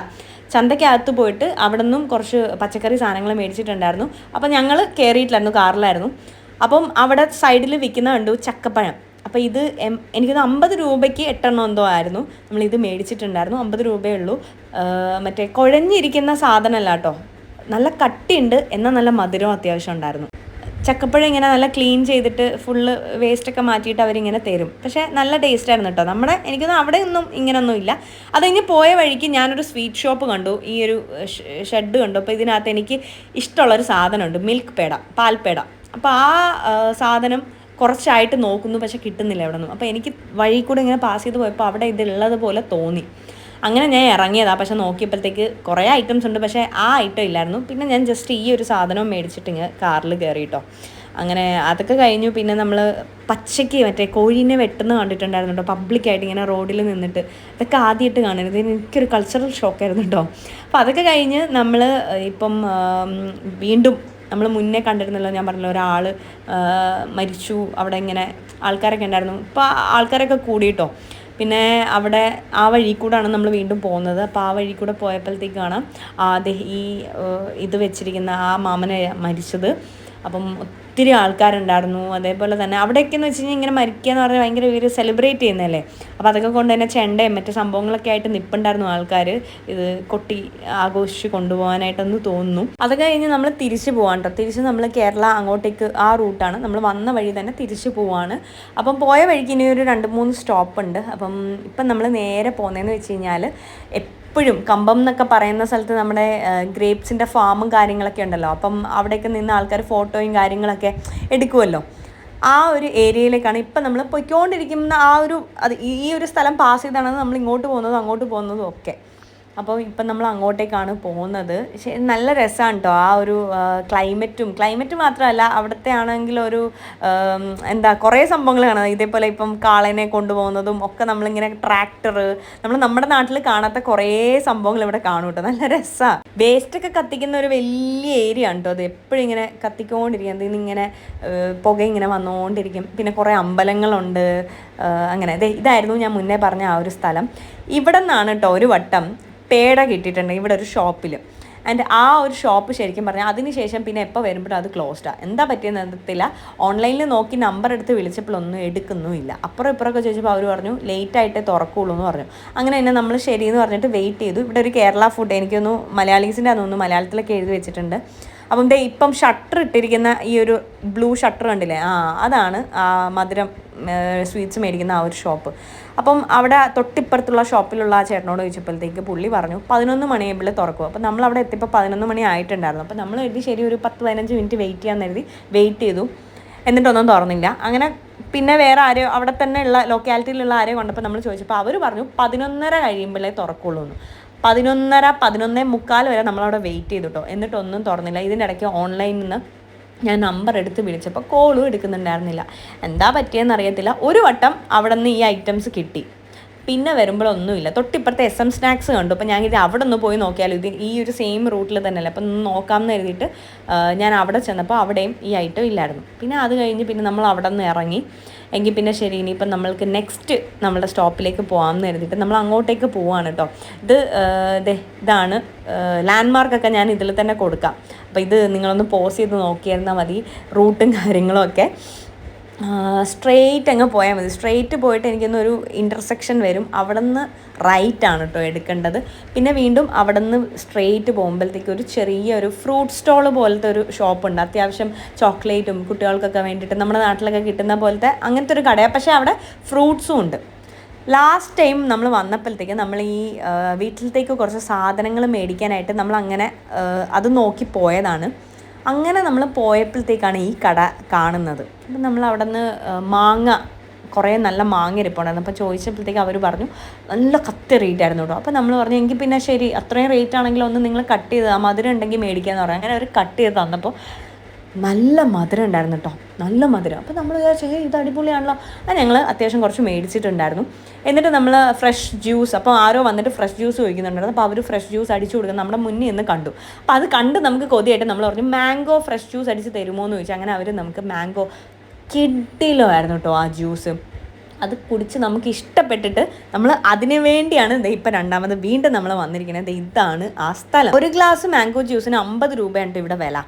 ചന്തയ്ക്കകത്ത് പോയിട്ട് അവിടെ നിന്നും കുറച്ച് പച്ചക്കറി സാധനങ്ങൾ മേടിച്ചിട്ടുണ്ടായിരുന്നു. അപ്പം ഞങ്ങൾ കയറിയിട്ടില്ലായിരുന്നു കാറിലായിരുന്നു. അപ്പം അവിടെ സൈഡിൽ വിൽക്കുന്ന കണ്ടു ചക്കപ്പഴം. അപ്പോൾ ഇത് എനിക്കത് അമ്പത് രൂപയ്ക്ക് എട്ടെണ്ണം എന്തോ ആയിരുന്നു. നമ്മളിത് മേടിച്ചിട്ടുണ്ടായിരുന്നു അമ്പത് രൂപയേ ഉള്ളൂ. മറ്റേ കുഴഞ്ഞിരിക്കുന്ന സാധനമല്ല കേട്ടോ. നല്ല കട്ടിയുണ്ട് എന്നാൽ നല്ല മധുരം അത്യാവശ്യം ഉണ്ടായിരുന്നു. ചക്കപ്പഴം ഇങ്ങനെ നല്ല ക്ലീൻ ചെയ്തിട്ട് ഫുള്ള് വേസ്റ്റൊക്കെ മാറ്റിയിട്ട് അവരിങ്ങനെ തരും. പക്ഷേ നല്ല ടേസ്റ്റ് ആയിരുന്നു കേട്ടോ നമ്മുടെ എനിക്കൊന്നും അവിടെ ഒന്നും ഇങ്ങനൊന്നും ഇല്ല. അത് പോയ വഴിക്ക് ഞാനൊരു സ്വീറ്റ് ഷോപ്പ് കണ്ടു. ഈ ഒരു ഷെഡ് കണ്ടു. അപ്പോൾ ഇതിനകത്ത് എനിക്ക് ഇഷ്ടമുള്ളൊരു സാധനമുണ്ട്. മിൽക്ക് പേട പാൽപ്പേട അപ്പോൾ ആ സാധനം കുറച്ചായിട്ട് നോക്കുന്നു. പക്ഷെ കിട്ടുന്നില്ല എവിടെ നിന്നും അപ്പോൾ എനിക്ക് വഴി കൂടെ ഇങ്ങനെ പാസ് ചെയ്ത് പോയപ്പോൾ അവിടെ ഇതുള്ളത് തോന്നി. അങ്ങനെ ഞാൻ ഇറങ്ങിയതാണ് പക്ഷെ നോക്കിയപ്പോഴത്തേക്ക് കുറേ ഐറ്റംസ് ഉണ്ട് പക്ഷേ ആ ഐറ്റം ഇല്ലായിരുന്നു. പിന്നെ ഞാൻ ജസ്റ്റ് ഈ ഒരു സാധനവും മേടിച്ചിട്ട് ഇങ്ങനെ കാറിൽ കയറിയിട്ടോ. അങ്ങനെ അതൊക്കെ കഴിഞ്ഞു. പിന്നെ നമ്മൾ പച്ചയ്ക്ക് മറ്റേ കോഴീനെ വെട്ടുന്ന കണ്ടിട്ടുണ്ടായിരുന്നു കേട്ടോ പബ്ലിക്കായിട്ട് ഇങ്ങനെ റോഡിൽ നിന്നിട്ട്. ഇതൊക്കെ ആദ്യമായിട്ട് കാണരുത് എനിക്കൊരു കൾച്ചറൽ ഷോക്കായിരുന്നു കേട്ടോ അപ്പോൾ അതൊക്കെ കഴിഞ്ഞ് നമ്മൾ ഇപ്പം വീണ്ടും നമ്മൾ മുന്നേ കണ്ടിരുന്നല്ലോ ഞാൻ പറഞ്ഞല്ലോ ഒരാൾ മരിച്ചു. അവിടെ ഇങ്ങനെ ആൾക്കാരൊക്കെ ഉണ്ടായിരുന്നു. ഇപ്പോൾ ആൾക്കാരൊക്കെ കൂടിയിട്ടോ. പിന്നെ അവിടെ ആ വഴി കൂടാണ് നമ്മൾ വീണ്ടും പോകുന്നത്. അപ്പോൾ ആ വഴി കൂടെ പോയപ്പോഴത്തേക്കാണ് ഈ ഇത് വെച്ചിരിക്കുന്ന ആ മാമനെ മരിച്ചത്. അപ്പം ഒത്തിരി ആൾക്കാരുണ്ടായിരുന്നു. അതേപോലെ തന്നെ അവിടെയൊക്കെ എന്ന് വെച്ച് കഴിഞ്ഞാൽ ഇങ്ങനെ മരിക്കുക എന്ന് പറഞ്ഞാൽ ഭയങ്കര ഇവർ സെലിബ്രേറ്റ് ചെയ്യുന്നതല്ലേ? അപ്പോൾ അതൊക്കെ കൊണ്ട് തന്നെ ചെണ്ടയും മറ്റു സംഭവങ്ങളൊക്കെ ആയിട്ട് നിൽപ്പുണ്ടായിരുന്നു ആൾക്കാർ ഇത് കൊട്ടി ആഘോഷിച്ച് കൊണ്ടുപോകാനായിട്ടെന്ന് തോന്നുന്നു. അത് കഴിഞ്ഞ് നമ്മൾ തിരിച്ചു പോകാൻ കേട്ടോ തിരിച്ച് നമ്മൾ കേരള അങ്ങോട്ടേക്ക് ആ റൂട്ടാണ്. നമ്മൾ വന്ന വഴി തന്നെ തിരിച്ചു പോവാണ്. അപ്പം പോയ വഴിക്ക് ഇനി ഒരു രണ്ട് മൂന്ന് സ്റ്റോപ്പ് ഉണ്ട് അപ്പം ഇപ്പം നമ്മൾ നേരെ പോകുന്നതെന്ന് വെച്ച് കഴിഞ്ഞാൽ എപ്പോഴും കമ്പം എന്നൊക്കെ പറയുന്ന സ്ഥലത്ത് നമ്മുടെ ഗ്രേപ്സിന്റെ ഫാമും കാര്യങ്ങളൊക്കെ ഉണ്ടല്ലോ. അപ്പം അവിടെയൊക്കെ നിന്ന് ആൾക്കാർ ഫോട്ടോയും കാര്യങ്ങളൊക്കെ എടുക്കുമല്ലോ ആ ഒരു ഏരിയയിലേക്കാണ് ഇപ്പം നമ്മൾ പൊയ്ക്കൊണ്ടിരിക്കുന്ന ആ ഒരു അത് ഈ ഒരു സ്ഥലം പാസ് ചെയ്താണ് നമ്മൾ ഇങ്ങോട്ട് പോകുന്നതും അങ്ങോട്ട് പോകുന്നതും ഒക്കെ. അപ്പോൾ ഇപ്പം നമ്മൾ അങ്ങോട്ടേക്കാണ് പോകുന്നത്. നല്ല രസമാണ് കേട്ടോ ആ ഒരു ക്ലൈമറ്റും. ക്ലൈമറ്റ് മാത്രമല്ല അവിടുത്തെ ആണെങ്കിൽ ഒരു എന്താ കുറേ സംഭവങ്ങൾ കാണാം. ഇതേപോലെ ഇപ്പം കാളനെ കൊണ്ടുപോകുന്നതും ഒക്കെ നമ്മളിങ്ങനെ ട്രാക്ടർ നമ്മൾ നമ്മുടെ നാട്ടിൽ കാണാത്ത കുറേ സംഭവങ്ങൾ ഇവിടെ കാണും കേട്ടോ നല്ല രസമാണ് വേസ്റ്റൊക്കെ കത്തിക്കുന്ന ഒരു വലിയ ഏരിയ ആണ് കേട്ടോ അത്. എപ്പോഴും ഇങ്ങനെ നിന്ന് ഇങ്ങനെ പുക ഇങ്ങനെ വന്നുകൊണ്ടിരിക്കും പിന്നെ കുറേ അമ്പലങ്ങളുണ്ട്. അങ്ങനെ. ഇതായിരുന്നു ഞാൻ മുന്നേ പറഞ്ഞ ആ ഒരു സ്ഥലം. ഇവിടെ നിന്നാണ് കേട്ടോ ഒരു വട്ടം പേട കിട്ടിയിട്ടുണ്ട് ഇവിടെ ഒരു ഷോപ്പിൽ ആൻഡ് ആ ഒരു ഷോപ്പ് ശരിക്കും പറഞ്ഞാൽ അതിനുശേഷം പിന്നെ എപ്പോൾ വരുമ്പോഴും അത് ക്ലോസ്ഡാണ് എന്താ പറ്റിയെന്ന് അറിയത്തില്ല. ഓൺലൈനിൽ നോക്കി നമ്പർ എടുത്ത് വിളിച്ചപ്പോഴൊന്നും എടുക്കുന്നുമില്ല അപ്പുറം ഇപ്പുറമൊക്കെ ചോദിച്ചപ്പോൾ അവർ പറഞ്ഞു ലേറ്റ് ആയിട്ടേ തുറക്കുള്ളൂ എന്ന് പറഞ്ഞു. അങ്ങനെ തന്നെ നമ്മൾ ശരിയെന്ന് പറഞ്ഞിട്ട് വെയിറ്റ് ചെയ്തു. ഇവിടെ ഒരു കേരള ഫുഡ് എനിക്കൊന്ന് മലയാളീസിന്റെ അതൊന്ന് മലയാളത്തിലൊക്കെ എഴുതി വെച്ചിട്ടുണ്ട്. അപ്പം ദേ ഇപ്പം ഷട്ടർ ഇട്ടിരിക്കുന്ന ഈ ഒരു ബ്ലൂ ഷട്ടർ കണ്ടില്ലേ? ആ അതാണ് മധുരം സ്വീറ്റ്സ് മേടിക്കുന്ന ആ ഒരു ഷോപ്പ്. അപ്പം അവിടെ തൊട്ടിപ്പുറത്തുള്ള ഷോപ്പിലുള്ള ആ ചേട്ടനോട് ചോദിച്ചപ്പോഴത്തേക്ക് പുള്ളി പറഞ്ഞു പതിനൊന്ന് മണിയാകുമ്പോൾ തുറക്കും. അപ്പം നമ്മൾ അവിടെ എത്തിയപ്പോൾ പതിനൊന്ന് മണി ആയിട്ടുണ്ടായിരുന്നു. അപ്പം നമ്മൾ എഴുതി ശരി ഒരു പത്ത് പതിനഞ്ച് മിനിറ്റ് വെയിറ്റ് ചെയ്യാമെന്ന് എഴുതി വെയിറ്റ് ചെയ്തു. എന്നിട്ടൊന്നും തുറന്നില്ല. അങ്ങനെ പിന്നെ വേറെ ആരെയോ അവിടെ തന്നെ ഉള്ള ലൊക്കാലിറ്റിയിലുള്ള ആരെയോ കൊണ്ടപ്പോൾ നമ്മൾ ചോദിച്ചപ്പോൾ അവർ പറഞ്ഞു പതിനൊന്നര കഴിയുമ്പോഴേ തുറക്കുള്ളൂ എന്ന് പതിനൊന്നര പതിനൊന്നേ മുക്കാൽ വരെ നമ്മളവിടെ വെയിറ്റ് ചെയ്തു കേട്ടോ എന്നിട്ടൊന്നും തുറന്നില്ല. ഇതിന്റെ ഇടയ്ക്ക് ഓൺലൈനിൽ നിന്ന് ഞാൻ നമ്പർ എടുത്ത് വിളിച്ചപ്പോൾ കോളും എടുക്കുന്നുണ്ടായിരുന്നില്ല. എന്താ പറ്റിയെന്ന് അറിയത്തില്ല. ഒരു വട്ടം അവിടെ നിന്ന് ഈ ഐറ്റംസ് കിട്ടി. പിന്നെ വരുമ്പോഴൊന്നുമില്ല. തൊട്ടിപ്പുറത്തെ എസ് എം സ്നാക്സ് കണ്ടു. അപ്പോൾ ഞാൻ ഇത് അവിടെ ഒന്ന് പോയി നോക്കിയാലും ഇത് ഈ ഒരു സെയിം റൂട്ടിൽ തന്നെയല്ലേ. അപ്പം നോക്കാമെന്ന് കരുതിയിട്ട് ഞാൻ അവിടെ ചെന്നപ്പോൾ അവിടെയും ഈ ഐറ്റം ഇല്ലായിരുന്നു. പിന്നെ അത് കഴിഞ്ഞ് പിന്നെ നമ്മൾ അവിടെ നിന്ന് ഇറങ്ങി. എങ്കിൽ പിന്നെ ശരി ഇനിയിപ്പം നമ്മൾക്ക് നെക്സ്റ്റ് നമ്മുടെ സ്റ്റോപ്പിലേക്ക് പോകാമെന്ന് കരുതിയിട്ട് നമ്മൾ അങ്ങോട്ടേക്ക് പോവാണ് കേട്ടോ ഇത് ഇതാണ് ദേ ഇതാണ് ലാൻഡ്മാർക്കൊക്കെ ഞാൻ ഇതിൽ തന്നെ കൊടുക്കാം. അപ്പോൾ ഇത് നിങ്ങളൊന്ന് പോസ് ചെയ്ത് നോക്കിയിരുന്നാൽ മതി റൂട്ടും കാര്യങ്ങളും ഒക്കെ. സ്ട്രെയിറ്റ് അങ്ങ് പോയാൽ മതി. സ്ട്രെയിറ്റ് പോയിട്ട് എനിക്കൊന്ന് ഒരു ഇന്റർസെക്ഷൻ വരും. അവിടെ നിന്ന് റൈറ്റ് ആണ് കേട്ടോ എടുക്കേണ്ടത്. പിന്നെ വീണ്ടും അവിടെ നിന്ന് സ്ട്രെയിറ്റ് പോകുമ്പോഴത്തേക്ക് ഒരു ചെറിയ ഒരു ഫ്രൂട്ട് സ്റ്റോൾ പോലത്തെ ഒരു ഷോപ്പുണ്ട് അത്യാവശ്യം ചോക്ലേറ്റും കുട്ടികൾക്കൊക്കെ വേണ്ടിയിട്ട് നമ്മുടെ നാട്ടിലൊക്കെ കിട്ടുന്ന പോലത്തെ അങ്ങനത്തെ ഒരു കടയാണ് പക്ഷേ അവിടെ ഫ്രൂട്ട്സും ഉണ്ട്. ലാസ്റ്റ് ടൈം നമ്മൾ വന്നപ്പോഴത്തേക്ക് നമ്മൾ ഈ വീട്ടിലത്തേക്ക് കുറച്ച് സാധനങ്ങൾ മേടിക്കാനായിട്ട് നമ്മൾ അങ്ങനെ അത് നോക്കി പോയതാണ്. അങ്ങനെ നമ്മൾ പോയപ്പോഴത്തേക്കാണ് ഈ കട കാണുന്നത്. അപ്പം നമ്മൾ അവിടെ നിന്ന് മാങ്ങ കുറേ നല്ല മാങ്ങ ഇരിപ്പുണ്ടായിരുന്നു. അപ്പോൾ ചോദിച്ചപ്പോഴത്തേക്ക് അവർ പറഞ്ഞു നല്ല കത്തി റേറ്റ് ആയിരുന്നു കേട്ടോ അപ്പോൾ നമ്മൾ പറഞ്ഞു എങ്കിൽ പിന്നെ ശരി അത്രയും റേറ്റ് ആണെങ്കിൽ ഒന്ന് നിങ്ങൾ കട്ട് ചെയ്ത് മധുരം ഉണ്ടെങ്കിൽ മേടിക്കാമെന്ന് പറഞ്ഞു. അങ്ങനെ അവർ കട്ട് ചെയ്ത് തന്നപ്പോൾ നല്ല മധുരം ഉണ്ടായിരുന്നു കേട്ടോ നല്ല മധുരം. അപ്പോൾ നമ്മൾ വിചാരിച്ചു "ഏയ് ഇത് അടിപൊളിയാണല്ലോ. അത് ഞങ്ങൾ അത്യാവശ്യം കുറച്ച് മേടിച്ചിട്ടുണ്ടായിരുന്നു. എന്നിട്ട് നമ്മൾ ഫ്രഷ് ജ്യൂസ് അപ്പോൾ ആരോ വന്നിട്ട് ഫ്രഷ് ജ്യൂസ് ചോദിക്കുന്നുണ്ടായിരുന്നു. അപ്പോൾ അവർ ഫ്രഷ് ജ്യൂസ് അടിച്ചു കൊടുക്കുന്നത് നമ്മുടെ മുന്നിൽ നിന്ന് കണ്ടു. അപ്പോൾ അത് കണ്ട് നമുക്ക് കൊതിയായിട്ട് നമ്മൾ പറഞ്ഞു മാംഗോ ഫ്രഷ് ജ്യൂസ് അടിച്ച് തരുമോ? എന്ന് ചോദിച്ചു. അങ്ങനെ അവർ നമുക്ക് മാംഗോ കിഡിലോ ആയിരുന്നു കേട്ടോ ആ ജ്യൂസ്. അത് കുടിച്ച് നമുക്ക് ഇഷ്ടപ്പെട്ടിട്ട് നമ്മൾ അതിന് വേണ്ടിയാണ് ഇപ്പം രണ്ടാമത് വീണ്ടും നമ്മൾ വന്നിരിക്കുന്നത്. ഇതാണ് ആ സ്ഥലം. ഒരു ഗ്ലാസ് മാംഗോ ജ്യൂസിന് അമ്പത് രൂപയാണ് ഇവിടെ വില.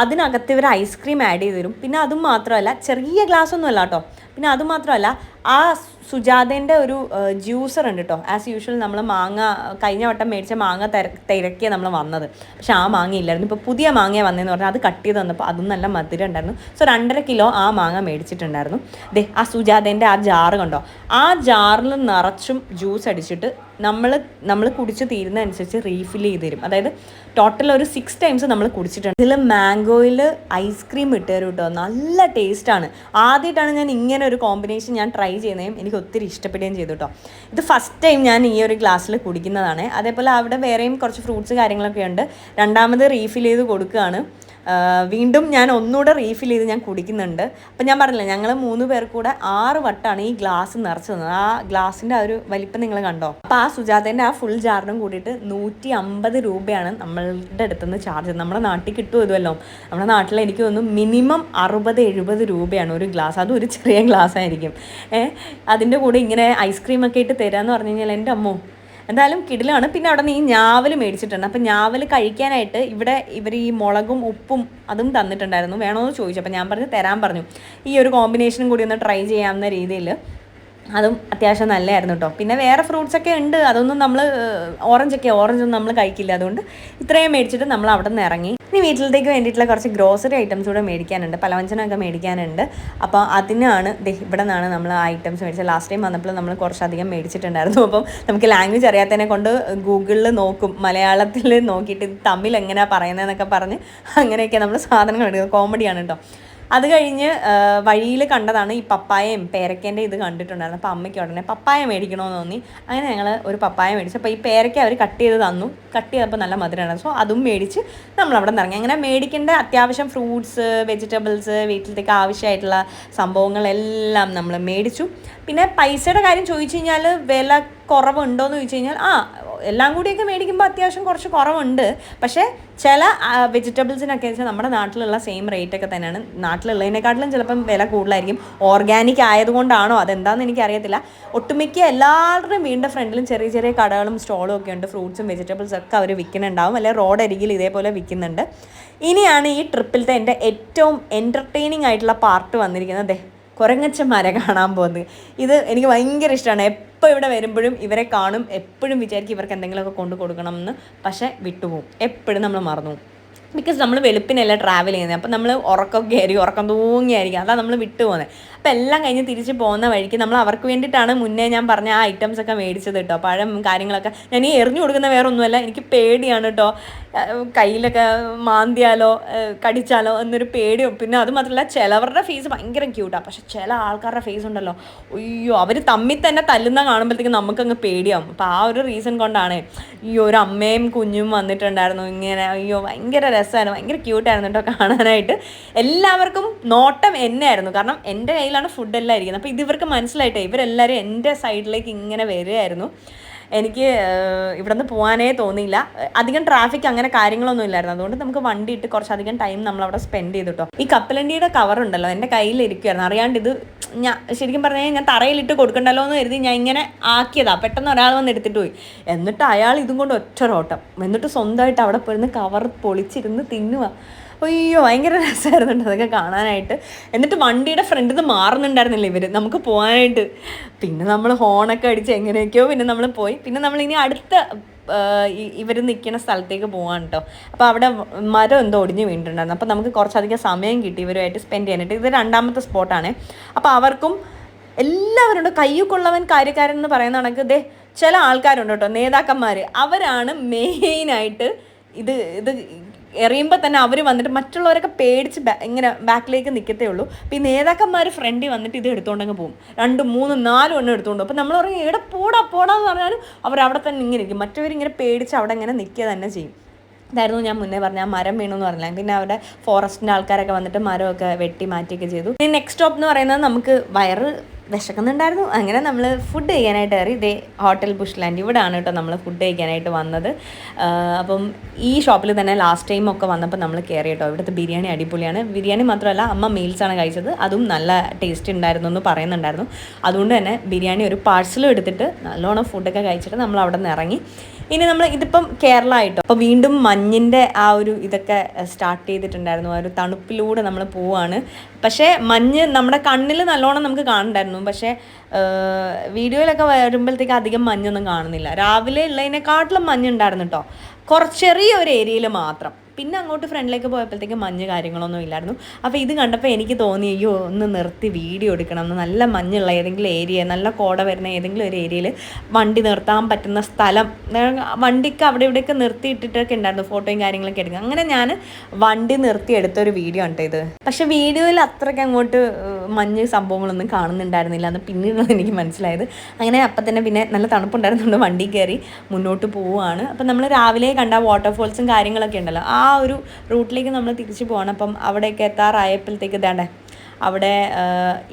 അതിനകത്ത് ഇവർ ഐസ്ക്രീം ആഡ് ചെയ്ത് തരും. പിന്നെ അതും മാത്രമല്ല ചെറിയ ഗ്ലാസ് ഒന്നും അല്ല കേട്ടോ. പിന്നെ അത് മാത്രമല്ല ആ സുജാതേന്റെ ഒരു ജ്യൂസർ ഉണ്ട് കേട്ടോ ആസ് യൂഷ്വൽ നമ്മൾ മാങ്ങ കഴിഞ്ഞ വട്ടം മേടിച്ച മാങ്ങ തിര തിരക്കിയ നമ്മൾ വന്നത്. പക്ഷേ ആ മാങ്ങ ഇല്ലായിരുന്നു. ഇപ്പോൾ പുതിയ മാങ്ങ വന്നതെന്ന് പറഞ്ഞാൽ അത് കട്ട് ചെയ്ത് വന്നപ്പോൾ അതും നല്ല മധുരം ഉണ്ടായിരുന്നു. സോ രണ്ടര കിലോ ആ മാങ്ങ മേടിച്ചിട്ടുണ്ടായിരുന്നു. ദേ ആ സുജാതേന്റെ ആ ജാറ് കണ്ടോ? ആ ജാറിൽ നിറച്ചും ജ്യൂസ് അടിച്ചിട്ട് നമ്മൾ നമ്മൾ കുടിച്ച് തീരുന്നതനുസരിച്ച് റീഫിൽ ചെയ്ത് തരും. അതായത് ടോട്ടൽ ഒരു സിക്സ് ടൈംസ് നമ്മൾ കുടിച്ചിട്ടുണ്ട്. ഇതിൽ മാംഗോയിൽ ഐസ്ക്രീം ഇട്ടുതരും കേട്ടോ നല്ല ടേസ്റ്റാണ് ആദ്യമായിട്ടാണ് ഞാൻ ഇങ്ങനെ ഒരു കോമ്പിനേഷൻ ഞാൻ ട്രൈ ചെയ്യുന്നതും എനിക്ക് ഒത്തിരി ഇഷ്ടപ്പെടുകയും ചെയ്തു കേട്ടോ ഇത് ഫസ്റ്റ് ടൈം ഞാൻ ഈ ഒരു ഗ്ലാസ്സിൽ കുടിക്കുന്നതാണ്. അതേപോലെ അവിടെ വേറെയും കുറച്ച് ഫ്രൂട്ട്സ് കാര്യങ്ങളൊക്കെ ഉണ്ട്. രണ്ടാമത് റീഫിൽ ചെയ്ത് കൊടുക്കുകയാണ്. വീണ്ടും ഞാൻ ഒന്നുകൂടെ റീഫിൽ ചെയ്ത് ഞാൻ കുടിക്കുന്നുണ്ട്. അപ്പം ഞാൻ പറഞ്ഞില്ല ഞങ്ങൾ മൂന്ന് പേർ കൂടെ ആറ് വട്ടാണ് ഈ ഗ്ലാസ് നിറച്ച് തന്നത് ആ ഗ്ലാസിന്റെ ആ ഒരു വലിപ്പം നിങ്ങൾ കണ്ടോ? അപ്പോൾ ആ സുജാതേന്റെ ആ ഫുൾ ജാറിനും കൂടിയിട്ട് നൂറ്റി അമ്പത് രൂപയാണ് നമ്മളുടെ അടുത്ത് നിന്ന് ചാർജ് നമ്മുടെ നാട്ടിൽ കിട്ടുമല്ലോ നമ്മുടെ നാട്ടിൽ എനിക്ക് തോന്നുന്നു മിനിമം അറുപത് എഴുപത് രൂപയാണ് ഒരു ഗ്ലാസ് അതും ഒരു ചെറിയ ഗ്ലാസ് ആയിരിക്കും. ഏഹ് അതിന്റെ കൂടെ ഇങ്ങനെ ഐസ്ക്രീമൊക്കെ ഇട്ട് തരാമെന്ന് പറഞ്ഞു കഴിഞ്ഞാൽ എന്റെ അമ്മോ എന്തായാലും കിടിലാണ്. പിന്നെ അവിടെ നിന്ന് ഈ ഞാവൽ മേടിച്ചിട്ടുണ്ട്. അപ്പം ഞാവൽ കഴിക്കാനായിട്ട് ഇവിടെ ഇവർ ഈ മുളകും ഉപ്പും അതും തന്നിട്ടുണ്ടായിരുന്നു. വേണമെന്ന് ചോദിച്ചു. അപ്പം ഞാൻ പറഞ്ഞു തരാൻ പറഞ്ഞു. ഈ ഒരു കോമ്പിനേഷനും കൂടി ഒന്ന് ട്രൈ ചെയ്യാവുന്ന രീതിയിൽ അതും അത്യാവശ്യം നല്ലതായിരുന്നു കേട്ടോ പിന്നെ വേറെ ഫ്രൂട്ട്സ് ഒക്കെ ഉണ്ട്. അതൊന്നും നമ്മൾ ഓറഞ്ചൊക്കെ ഓറഞ്ച് ഒന്നും നമ്മൾ കഴിക്കില്ല. അതുകൊണ്ട് ഇത്രയും മേടിച്ചിട്ട് നമ്മൾ അവിടെ നിന്ന് ഇറങ്ങി. ഇനി വീട്ടിലത്തേക്ക് വേണ്ടിയിട്ടുള്ള കുറച്ച് ഗ്രോസറി ഐറ്റംസ് കൂടെ മേടിക്കാനുണ്ട്. പലവഞ്ചനൊക്കെ മേടിക്കാനുണ്ട്. അപ്പോൾ അതിനാണ് ഇവിടെ നിന്നാണ് നമ്മൾ ആ ഐറ്റംസ് മേടിച്ചത്. ലാസ്റ്റ് ടൈം വന്നപ്പോൾ നമ്മൾ കുറച്ചധികം മേടിച്ചിട്ടുണ്ടായിരുന്നു. അപ്പം നമുക്ക് ലാംഗ്വേജ് അറിയാത്തതിനെ കൊണ്ട് ഗൂഗിളിൽ നോക്കും. മലയാളത്തിൽ നോക്കിയിട്ട് തമിഴ് എങ്ങനെയാണ് പറയുന്നതെന്നൊക്കെ പറഞ്ഞ് അങ്ങനെയൊക്കെ നമ്മൾ സാധനങ്ങൾ എടുക്കുന്നത് കോമഡിയാണ് കേട്ടോ അത് കഴിഞ്ഞ് വഴിയിൽ കണ്ടതാണ് ഈ പപ്പായയും പേരക്കേന്റെ ഇത് കണ്ടിട്ടുണ്ടായിരുന്നു. അപ്പോൾ അമ്മയ്ക്ക് ഉടനെ പപ്പായ മേടിക്കണമെന്ന് തോന്നി. അങ്ങനെ ഞങ്ങൾ ഒരു പപ്പായ മേടിച്ചു. അപ്പോൾ ഈ പേരക്ക അവർ കട്ട് ചെയ്ത് തന്നു. കട്ട് ചെയ്തപ്പോൾ നല്ല മധുരമാണ്. സോ അതും മേടിച്ച് നമ്മൾ അവിടെ നിന്ന് ഇറങ്ങി അങ്ങനെ മേടിക്കേണ്ട അത്യാവശ്യം ഫ്രൂട്ട്സ് വെജിറ്റബിൾസ് വീട്ടിലത്തേക്ക് ആവശ്യമായിട്ടുള്ള സംഭവങ്ങളെല്ലാം നമ്മൾ മേടിച്ചു. പിന്നെ പൈസയുടെ കാര്യം ചോദിച്ചു കഴിഞ്ഞാൽ വില കുറവുണ്ടോയെന്ന് ചോദിച്ചു കഴിഞ്ഞാൽ ആ എല്ലാം കൂടിയൊക്കെ മേടിക്കുമ്പോൾ അത്യാവശ്യം കുറച്ച് കുറവുണ്ട്. പക്ഷേ ചില വെജിറ്റബിൾസിനൊക്കെ വെച്ചാൽ നമ്മുടെ നാട്ടിലുള്ള സെയിം റേറ്റ് ഒക്കെ തന്നെയാണ്. നാട്ടിലുള്ളതിനെക്കാട്ടിലും ചിലപ്പം വില കൂടുതലായിരിക്കും. ഓർഗാനിക് ആയതുകൊണ്ടാണോ? അതെന്താണെന്ന് എനിക്കറിയത്തില്ല. ഒട്ടുമിക്ക എല്ലാവരുടെയും വീടിന്റെ ഫ്രണ്ടിലും ചെറിയ ചെറിയ കടകളും സ്റ്റോളും ഒക്കെ ഉണ്ട്. ഫ്രൂട്ട്സും വെജിറ്റബിൾസും ഒക്കെ അവർ വിൽക്കുന്നുണ്ടാവും. അല്ലെങ്കിൽ റോഡ് അരികിൽ ഇതേപോലെ വിൽക്കുന്നുണ്ട്. ഇനിയാണ് ഈ ട്രിപ്പിലത്തെ എന്റെ ഏറ്റവും എന്റർടൈനിങ് ആയിട്ടുള്ള പാർട്ട് വന്നിരിക്കുന്നത്. ദേ കുരങ്ങച്ചന്മാരെ കാണാൻ പോകുന്നത് ഇത് എനിക്ക് ഭയങ്കര ഇഷ്ടമാണ് എപ്പോൾ ഇവിടെ വരുമ്പോഴും ഇവരെ കാണും എപ്പോഴും വിചാരിക്കും ഇവർക്ക് എന്തെങ്കിലുമൊക്കെ കൊണ്ടു കൊടുക്കണം എന്ന്. പക്ഷേ വിട്ടുപോകും എപ്പോഴും നമ്മൾ മറന്നു പോകും ബിക്കോസ് നമ്മൾ വെളുപ്പിനല്ല ട്രാവൽ ചെയ്യുന്നത് അപ്പം നമ്മൾ ഉറക്കമൊക്കെ ആയിരിക്കും ഉറക്കം തൂങ്ങിയായിരിക്കും അതാണ് നമ്മൾ വിട്ടുപോകുന്നത് അപ്പം എല്ലാം കഴിഞ്ഞ് തിരിച്ച് പോകുന്ന വഴിക്ക് നമ്മൾ അവർക്ക് വേണ്ടിയിട്ടാണ് മുന്നേ ഞാൻ പറഞ്ഞ ആ ഐറ്റംസ് ഒക്കെ മേടിച്ചത് കേട്ടോ. പഴം കാര്യങ്ങളൊക്കെ. ഞാൻ ഈ എറിഞ്ഞു കൊടുക്കുന്ന വേറെ ഒന്നുമല്ല എനിക്ക് പേടിയാണ് കേട്ടോ. കയ്യിലൊക്കെ മാന്തിയാലോ കടിച്ചാലോ എന്നൊരു പേടിയും. പിന്നെ അത് മാത്രമല്ല ചിലവരുടെ ഫേസ് ഭയങ്കര ക്യൂട്ടാണ് പക്ഷെ ചില ആൾക്കാരുടെ ഫേസ് ഉണ്ടല്ലോ. അയ്യോ അവർ തമ്മിൽ തന്നെ തല്ലുന്ന കാണുമ്പോഴത്തേക്കും നമുക്കങ്ങ് പേടിയാവും. അപ്പോൾ ആ ഒരു റീസൺ കൊണ്ടാണ്. ഈ ഒരു അമ്മയും കുഞ്ഞും വന്നിട്ടുണ്ടായിരുന്നു ഇങ്ങനെ. അയ്യോ ഭയങ്കര രസമായിരുന്നു ഭയങ്കര ക്യൂട്ടായിരുന്നു കേട്ടോ കാണാനായിട്ട്. എല്ലാവർക്കും നോട്ടം എന്നെ ആയിരുന്നു കാരണം എന്റെ കയ്യിലാണ് ഫുഡെല്ലാം ഇരിക്കുന്നത്. അപ്പോൾ ഇത് ഇവർക്ക് മനസ്സിലായിട്ടേ ഇവരെല്ലാവരും എന്റെ സൈഡിലേക്ക് ഇങ്ങനെ വരികയായിരുന്നു. എനിക്ക് ഇവിടെ ഇവിടുന്ന് പോകാനേ തോന്നിയില്ല. അധികം ട്രാഫിക് അങ്ങനെ കാര്യങ്ങളൊന്നും ഇല്ലായിരുന്നു. അതുകൊണ്ട് നമുക്ക് വണ്ടി ഇട്ട് കുറച്ചധികം ടൈം നമ്മൾ അവിടെ സ്പെൻഡ് ചെയ്തു ഈ കപ്പലണ്ടിയുടെ കവർ ഉണ്ടല്ലോ എന്റെ കയ്യിൽ ഇരിക്കുമായിരുന്നു അറിയാണ്ട് ഇത് ഞാൻ ശരിക്കും പറഞ്ഞു ഞാൻ തറയിലിട്ട് കൊടുക്കണ്ടല്ലോ എന്ന് കരുതി ഞാൻ ഇങ്ങനെ ആക്കിയതാ. പെട്ടെന്ന് ഒരാൾ വന്ന് എടുത്തിട്ട് പോയി. എന്നിട്ട് അയാൾ ഇതും കൊണ്ട് ഒറ്റ ഓട്ടം എന്നിട്ട് സ്വന്തമായിട്ട് അവിടെ പോയിരുന്ന് കവർ പൊളിച്ചിരുന്ന് തിന്നുക അയ്യോ ഭയങ്കര രസമായിരുന്നു അതൊക്കെ കാണാനായിട്ട്. എന്നിട്ട് വണ്ടിയുടെ ഫ്രണ്ടിൽ നിന്ന് മാറുന്നുണ്ടായിരുന്നില്ല ഇവർ നമുക്ക് പോകാനായിട്ട്. പിന്നെ നമ്മൾ ഹോണൊക്കെ അടിച്ച് എങ്ങനെയൊക്കെയോ പിന്നെ നമ്മൾ പോയി. പിന്നെ നമ്മൾ ഇനി അടുത്ത ഇവർ നിൽക്കുന്ന സ്ഥലത്തേക്ക് പോകാൻ കേട്ടോ അപ്പോൾ അവിടെ മരം എന്തോ ഒടിഞ്ഞ് വീണിട്ടുണ്ടായിരുന്നു. അപ്പോൾ നമുക്ക് കുറച്ചധികം സമയം കിട്ടി ഇവരുമായിട്ട് സ്പെൻഡ് ചെയ്യാനായിട്ട്. ഇത് രണ്ടാമത്തെ സ്പോട്ടാണ്. അപ്പോൾ അവർക്കും എല്ലാവരുണ്ട്. കയ്യൊക്കൊള്ളവൻ കാര്യക്കാരൻ എന്ന് പറയുന്ന കണക്ക് ദേ ചില ആൾക്കാരുണ്ട് കേട്ടോ നേതാക്കന്മാർ അവരാണ് മെയിനായിട്ട് ഇത് ഇത് എറിയുമ്പോൾ തന്നെ അവർ വന്നിട്ട് മറ്റുള്ളവരൊക്കെ പേടിച്ച് ഇങ്ങനെ ബാക്കിലേക്ക് നിൽക്കത്തേ ഉള്ളൂ. അപ്പോൾ ഈ നേതാക്കന്മാർ ഫ്രണ്ടി വന്നിട്ട് ഇത് എടുത്തുകൊണ്ടങ്ങ് പോകും. രണ്ട് മൂന്ന് നാലും എണ്ണം എടുത്തുകൊണ്ട് അപ്പോൾ നമ്മൾ പറയും എവിടെ പോടാ പോടാ എന്ന് പറഞ്ഞാലും അവർ അവിടെ തന്നെ ഇങ്ങനെ ഇരിക്കും. മറ്റവരിങ്ങനെ പേടിച്ച് അവിടെ ഇങ്ങനെ നിൽക്കുക തന്നെ ചെയ്യും. ഇതായിരുന്നു ഞാൻ മുന്നേ പറഞ്ഞ മരം വീണു എന്ന് പിന്നെ അവിടെ ഫോറസ്റ്റിന്റെ ആൾക്കാരൊക്കെ വന്നിട്ട് മരമൊക്കെ വെട്ടി മാറ്റിയൊക്കെ ചെയ്തു. നെക്സ്റ്റ് സ്റ്റോപ്പ് എന്ന് പറയുന്നത് നമുക്ക് വയറ് വിശക്കുന്നുണ്ടായിരുന്നു. അങ്ങനെ നമ്മൾ ഫുഡ് കഴിക്കാനായിട്ട് കയറി ഇതേ ഹോട്ടൽ ബുഷ്ലാൻഡ് ഇവിടെയാണ് കേട്ടോ നമ്മൾ ഫുഡ് കഴിക്കാനായിട്ട് വന്നത്. അപ്പം ഈ ഷോപ്പിൽ തന്നെ ലാസ്റ്റ് ടൈം ഒക്കെ വന്നപ്പോൾ നമ്മൾ കയറി കേട്ടോ. ഇവിടുത്തെ ബിരിയാണി അടിപൊളിയാണ്. ബിരിയാണി മാത്രമല്ല അമ്മ മീൽസാണ് കഴിച്ചത്. അതും നല്ല ടേസ്റ്റ് ഉണ്ടായിരുന്നു എന്ന് പറയുന്നുണ്ടായിരുന്നു. അതുകൊണ്ട് തന്നെ ബിരിയാണി ഒരു പാഴ്സലും എടുത്തിട്ട് നല്ലോണം ഫുഡൊക്കെ കഴിച്ചിട്ട് നമ്മൾ അവിടെ നിന്ന് ഇറങ്ങി. ഇനി നമ്മൾ ഇതിപ്പം കേരള ആയിട്ടോ. അപ്പോൾ വീണ്ടും മഞ്ഞിന്റെ ആ ഒരു ഇതൊക്കെ സ്റ്റാർട്ട് ചെയ്തിട്ടുണ്ടായിരുന്നു. ആ ഒരു തണുപ്പിലൂടെ നമ്മൾ പോവാണ്. പക്ഷേ മഞ്ഞ് നമ്മുടെ കണ്ണിൽ നല്ലോണം നമുക്ക് കാണണ്ടായിരുന്നു. പക്ഷേ വീഡിയോയിലൊക്കെ വരുമ്പോഴത്തേക്ക് അധികം മഞ്ഞൊന്നും കാണുന്നില്ല. രാവിലെ ഉള്ളതിനെക്കാട്ടിലും മഞ്ഞുണ്ടായിരുന്നു കേട്ടോ കുറച്ചെറിയ ഒരു ഏരിയയിൽ മാത്രം. പിന്നെ അങ്ങോട്ട് ഫ്രണ്ടിലേക്ക് പോയപ്പോഴത്തേക്ക് മഞ്ഞ് കാര്യങ്ങളൊന്നും ഇല്ലായിരുന്നു. അപ്പോൾ ഇത് കണ്ടപ്പോൾ എനിക്ക് തോന്നി അയ്യോ ഒന്ന് നിർത്തി വീഡിയോ എടുക്കണം. എന്ന് നല്ല മഞ്ഞുള്ള ഏതെങ്കിലും ഏരിയ നല്ല കോട വരുന്ന ഏതെങ്കിലും ഒരു ഏരിയയിൽ വണ്ടി നിർത്താൻ പറ്റുന്ന സ്ഥലം. വണ്ടിക്ക് അവിടെ ഇവിടെയൊക്കെ നിർത്തിയിട്ടിട്ടൊക്കെ ഉണ്ടായിരുന്നു ഫോട്ടോയും കാര്യങ്ങളൊക്കെ എടുക്കുക അങ്ങനെ ഞാൻ വണ്ടി നിർത്തി എടുത്തൊരു വീഡിയോ ആണ് ഇത്. പക്ഷേ വീഡിയോയിൽ അത്രയ്ക്ക് അങ്ങോട്ട് മഞ്ഞ് സംഭവങ്ങളൊന്നും കാണുന്നുണ്ടായിരുന്നില്ല എന്ന് പിന്നീടാണ് എനിക്ക് മനസ്സിലായത്. അങ്ങനെ അപ്പം തന്നെ പിന്നെ നല്ല തണുപ്പുണ്ടായിരുന്നുകൊണ്ട് വണ്ടി കയറി മുന്നോട്ട് പോവുകയാണ്. അപ്പം നമ്മൾ രാവിലെ കണ്ട വാട്ടർഫോൾസും കാര്യങ്ങളൊക്കെ ഉണ്ടല്ലോ ആ ഒരു റൂട്ടിലേക്ക് നമ്മൾ തിരിച്ചു പോകണം. അപ്പം അവിടെയൊക്കെ എത്താറായപ്പോഴത്തേക്ക് ഇതാണ്ടേ അവിടെ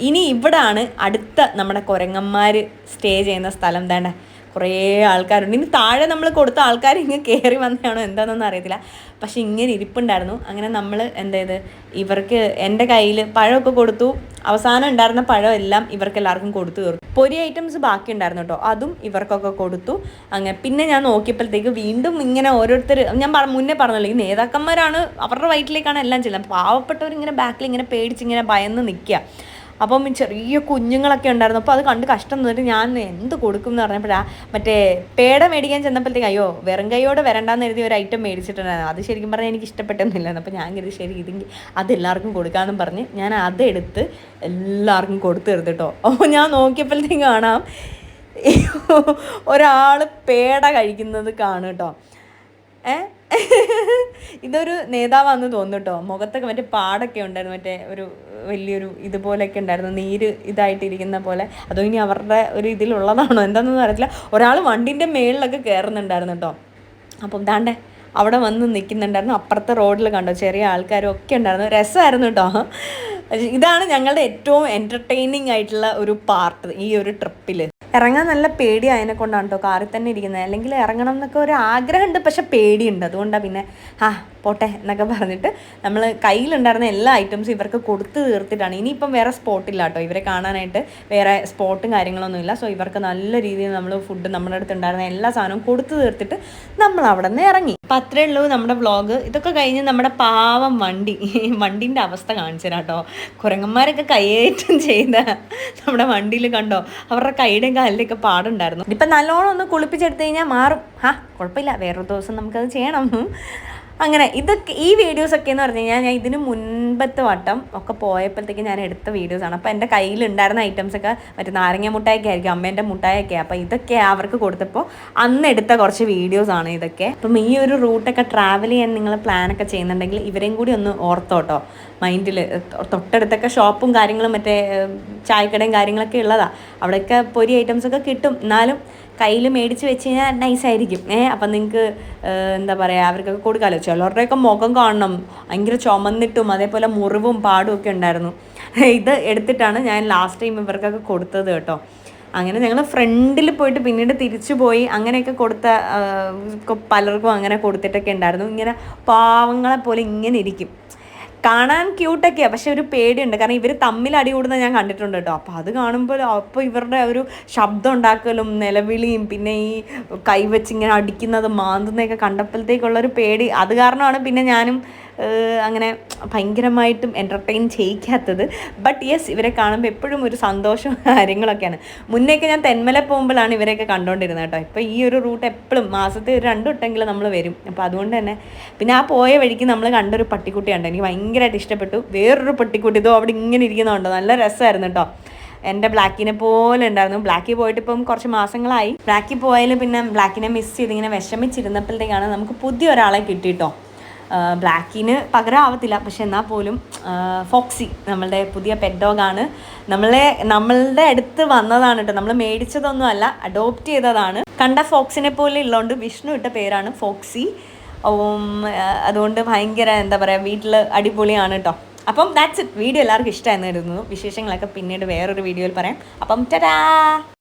ഇനി ഇവിടാണ് അടുത്ത നമ്മുടെ കുരങ്ങന്മാർ സ്റ്റേ ചെയ്യുന്ന സ്ഥലം വേണ്ട കുറേ ആൾക്കാരുണ്ട്. ഇനി താഴെ നമ്മൾ കൊടുത്ത ആൾക്കാർ ഇങ്ങനെ കയറി വന്നതാണോ എന്താണെന്നൊന്നും അറിയത്തില്ല. പക്ഷെ ഇങ്ങനെ ഇരിപ്പുണ്ടായിരുന്നു. അങ്ങനെ നമ്മൾ എന്ത് ചെയ്ത്? ഇവർക്ക് എന്റെ കയ്യിൽ പഴമൊക്കെ കൊടുത്തു. അവസാനം ഉണ്ടായിരുന്ന പഴം എല്ലാം ഇവർക്ക് എല്ലാവർക്കും കൊടുത്തു തീർത്തു. പൊരി ഐറ്റംസ് ബാക്കി ഉണ്ടായിരുന്നു കേട്ടോ. അതും ഇവർക്കൊക്കെ കൊടുത്തു. അങ്ങനെ പിന്നെ ഞാൻ നോക്കിയപ്പോഴത്തേക്ക് വീണ്ടും ഇങ്ങനെ ഓരോരുത്തർ ഞാൻ മുന്നേ പറഞ്ഞല്ലോ ഈ നേതാക്കന്മാരാണ് അവരുടെ വയറ്റിലേക്കാണ് എല്ലാം ചെല്ലുന്നത്. പാവപ്പെട്ടവർ ഇങ്ങനെ ബാക്കിൽ ഇങ്ങനെ പേടിച്ച് ഇങ്ങനെ ഭയന്ന് നിൽക്കുക. അപ്പം ചെറിയ കുഞ്ഞുങ്ങളൊക്കെ ഉണ്ടായിരുന്നു. അപ്പോൾ അത് കണ്ട് കഷ്ടം തോന്നിട്ട് ഞാൻ എന്ത് കൊടുക്കും എന്ന് പറഞ്ഞപ്പോഴാ മറ്റേ പേട മേടിക്കാൻ ചെന്നപ്പോഴത്തേക്ക് അയ്യോ വെറും കൈയോടെ വരണ്ടാന്ന് എഴുതി ഒരു ഐറ്റം മേടിച്ചിട്ടുണ്ടായിരുന്നു. അത് ശരിക്കും പറഞ്ഞാൽ എനിക്ക് ഇഷ്ടപ്പെട്ടെന്നില്ലായിരുന്നു അപ്പോൾ ഞാൻ കരുതി ശരി ഇതെങ്കിൽ അത് എല്ലാവർക്കും കൊടുക്കാമെന്നും പറഞ്ഞ് ഞാൻ അതെടുത്ത് എല്ലാവർക്കും കൊടുത്തു തീർത്തിട്ടോ അപ്പോൾ ഞാൻ നോക്കിയപ്പോഴത്തേക്ക് കാണാം ഒരാൾ പേട കഴിക്കുന്നത് കാണും കേട്ടോ ഏ? ഇതൊരു നേതാവാന്ന് തോന്നുന്നു കേട്ടോ മുഖത്തൊക്കെ മറ്റേ പാടൊക്കെ ഉണ്ടായിരുന്നു. മറ്റേ ഒരു വലിയൊരു ഇതുപോലെയൊക്കെ ഉണ്ടായിരുന്നു. നീര് ഇതായിട്ടിരിക്കുന്ന പോലെ. അതോ ഇനി അവരുടെ ഒരു ഇതിലുള്ളതാണോ? എന്താണെന്ന് അറിയത്തില്ല. ഒരാൾ വണ്ടിന്റെ മേളിലൊക്കെ കയറുന്നുണ്ടായിരുന്നു കേട്ടോ. അപ്പം ദാണ്ടേ അവിടെ വന്ന് നിൽക്കുന്നുണ്ടായിരുന്നു അപ്പുറത്തെ റോഡിൽ കണ്ടോ ചെറിയ ആൾക്കാരും ഒക്കെ ഉണ്ടായിരുന്നു. രസമായിരുന്നു കേട്ടോ. ഇതാണ് ഞങ്ങളുടെ ഏറ്റവും എന്റർടൈനിങ് ആയിട്ടുള്ള ഒരു പാർട്ട് ഈ ഒരു ട്രിപ്പിൽ ഇറങ്ങാൻ നല്ല പേടി അതിനെ കൊണ്ടാണ് കേട്ടോ കാറിൽ തന്നെ ഇരിക്കുന്നത്. അല്ലെങ്കിൽ ഇറങ്ങണം എന്നൊക്കെ ഒരു ആഗ്രഹമുണ്ട് പക്ഷെ പേടിയുണ്ട്. അതുകൊണ്ടാണ് പിന്നെ ആ പോട്ടെ എന്നൊക്കെ പറഞ്ഞിട്ട് നമ്മൾ കയ്യിലുണ്ടായിരുന്ന എല്ലാ ഐറ്റംസും ഇവർക്ക് കൊടുത്ത് തീർത്തിട്ടാണ്. ഇനിയിപ്പം വേറെ സ്പോട്ടില്ല കേട്ടോ. ഇവരെ കാണാനായിട്ട് വേറെ സ്പോട്ടും കാര്യങ്ങളൊന്നുമില്ല സോ ഇവർക്ക് നല്ല രീതിയിൽ നമ്മൾ ഫുഡ് നമ്മുടെ അടുത്ത് ഉണ്ടായിരുന്ന എല്ലാ സാധനവും കൊടുത്തു തീർത്തിട്ട് നമ്മൾ അവിടെ നിന്ന് ഇറങ്ങി. അപ്പം അത്രേ ഉള്ളൂ നമ്മുടെ വ്ളോഗ് ഇതൊക്കെ കഴിഞ്ഞ് നമ്മുടെ പാവം വണ്ടി. വണ്ടിന്റെ അവസ്ഥ കാണിച്ചു കേട്ടോ. കുരങ്ങന്മാരൊക്കെ കയ്യേറ്റം ചെയ്ത നമ്മുടെ വണ്ടിയിൽ കണ്ടോ? അവരുടെ കൈയുടെയും കാലിലൊക്കെ പാടുണ്ടായിരുന്നു. ഇപ്പം നല്ലോണം ഒന്ന് കുളിപ്പിച്ചെടുത്ത് കഴിഞ്ഞാൽ മാറും. ആ കുഴപ്പമില്ല. വേറൊരു ദിവസം നമുക്കത് ചെയ്യണം. അങ്ങനെ ഇതൊക്കെ ഈ വീഡിയോസൊക്കെ എന്ന് പറഞ്ഞു കഴിഞ്ഞാൽ ഞാൻ ഇതിന് മുൻപത്തെ വട്ടം ഒക്കെ പോയപ്പോഴത്തേക്ക് ഞാൻ എടുത്ത വീഡിയോസാണ് അപ്പോൾ എന്റെ കയ്യിലുണ്ടായറൻ ഐറ്റംസ് ഒക്കെ മറ്റേ നാരങ്ങ മുട്ടായൊക്കെ ആയിരിക്കും അമ്മേന്റെ മുട്ടായൊക്കെ അപ്പോൾ ഇതൊക്കെ അവർക്ക് കൊടുത്തപ്പോൾ അന്ന് എടുത്ത കുറച്ച് വീഡിയോസാണ് ഇതൊക്കെ. അപ്പം ഈ ഒരു റൂട്ടൊക്കെ ട്രാവൽ ചെയ്യാൻ നിങ്ങൾ പ്ലാനൊക്കെ ചെയ്യുന്നുണ്ടെങ്കിൽ ഇവരെയും കൂടി ഒന്ന് ഓർത്തോട്ടോ. മൈൻഡിൽ തൊട്ടടുത്തൊക്കെ ഷോപ്പും കാര്യങ്ങളും മറ്റേ ചായക്കടയും കാര്യങ്ങളൊക്കെ ഉള്ളതാണ് അവിടെയൊക്കെ പൊരി ഐറ്റംസൊക്കെ കിട്ടും. എന്നാലും കയ്യിൽ മേടിച്ച് വെച്ച് കഴിഞ്ഞാൽ നൈസായിരിക്കും ഏ അപ്പം നിങ്ങൾക്ക് എന്താ പറയുക അവർക്കൊക്കെ കൊടുക്കാമല്ലോ ചിലരുടെയൊക്കെ മുഖം കാണണം. ഭയങ്കര ചുമന്നിട്ടും അതേപോലെ മുറിവും പാടും ഒക്കെ ഉണ്ടായിരുന്നു. ഇത് എടുത്തിട്ടാണ് ഞാൻ ലാസ്റ്റ് ടൈം ഇവർക്കൊക്കെ കൊടുത്തത് കേട്ടോ. അങ്ങനെ ഞങ്ങൾ ഫ്രണ്ടിൽ പോയിട്ട് പിന്നീട് തിരിച്ചു പോയി. അങ്ങനെയൊക്കെ കൊടുത്ത പലർക്കും അങ്ങനെ കൊടുത്തിട്ടൊക്കെ ഉണ്ടായിരുന്നു. ഇങ്ങനെ പാവങ്ങളെ പോലെ ഇങ്ങനെ ഇരിക്കും. കാണാൻ ക്യൂട്ടൊക്കെയാണ് പക്ഷെ ഒരു പേടിയുണ്ട്. കാരണം ഇവർ തമ്മിൽ അടി കൂടുന്നത് ഞാൻ കണ്ടിട്ടുണ്ട് കേട്ടോ. അപ്പോൾ അത് കാണുമ്പോൾ അപ്പോൾ ഇവരുടെ ഒരു ശബ്ദം ഉണ്ടാക്കലും നിലവിളിയും പിന്നെ ഈ കൈവച്ച് ഇങ്ങനെ അടിക്കുന്നതും മാന്തുന്നതൊക്കെ കണ്ടപ്പോഴത്തേക്കുള്ളൊരു പേടി. അത് കാരണമാണ് പിന്നെ ഞാനും അങ്ങനെ ഭയങ്കരമായിട്ടും എന്റർടൈൻ ചെയ്യിക്കാത്തത്. ബട്ട് യെസ് ഇവരെ കാണുമ്പോൾ എപ്പോഴും ഒരു സന്തോഷവും കാര്യങ്ങളൊക്കെയാണ്. മുന്നേക്ക് ഞാൻ തെന്മല പോകുമ്പോഴാണ് ഇവരെയൊക്കെ കണ്ടുകൊണ്ടിരുന്നത് കേട്ടോ. ഇപ്പോൾ ഈ ഒരു റൂട്ട് എപ്പോഴും മാസത്തിൽ ഒരു രണ്ട് വട്ടെങ്കിലും നമ്മൾ വരും. അപ്പോൾ അതുകൊണ്ട് തന്നെ പിന്നെ ആ പോയ വഴിക്ക് നമ്മൾ കണ്ടൊരു പട്ടിക്കുട്ടിയുണ്ട് എനിക്ക് ഭയങ്കരമായിട്ട് ഇഷ്ടപ്പെട്ടു. വേറൊരു പട്ടിക്കുട്ടി ഇതോ അവിടെ ഇങ്ങനെ ഇരിക്കുന്നുണ്ടോ നല്ല രസമായിരുന്നു കേട്ടോ. എന്റെ ബ്ലാക്കിനെ പോലെ ഉണ്ടായിരുന്നു. ബ്ലാക്കിൽ പോയിട്ട് ഇപ്പം കുറച്ച് മാസങ്ങളായി. ബ്ലാക്കിൽ പോയാൽ പിന്നെ ബ്ലാക്കിനെ മിസ് ചെയ്ത് ഇങ്ങനെ വിഷമിച്ചിരുന്നപ്പോഴത്തേക്കാണ് നമുക്ക് പുതിയ ഒരാളെ കിട്ടിയിട്ടോ ബ്ലാക്കിന് പകരം ആവത്തില്ല. പക്ഷെ എന്നാൽ പോലും ഫോക്സി നമ്മളുടെ പുതിയ പെറ്റ് നമ്മളെ നമ്മളുടെ അടുത്ത് വന്നതാണ് കേട്ടോ നമ്മൾ മേടിച്ചതൊന്നും അല്ല അഡോപ്റ്റ് ചെയ്തതാണ്. കണ്ട ഫോക്സിനെ പോലെ ഉള്ളതുകൊണ്ട് വിഷ്ണു ഇട്ട പേരാണ് ഫോക്സി. അതുകൊണ്ട് ഭയങ്കര എന്താ പറയുക വീട്ടിൽ അടിപൊളിയാണ് കേട്ടോ അപ്പം ദാറ്റ്സ് ഇറ്റ് വീഡിയോ എല്ലാവർക്കും ഇഷ്ടമായിരുന്നു വിശേഷങ്ങളൊക്കെ പിന്നീട് വേറൊരു വീഡിയോയിൽ പറയാം. അപ്പം ടാ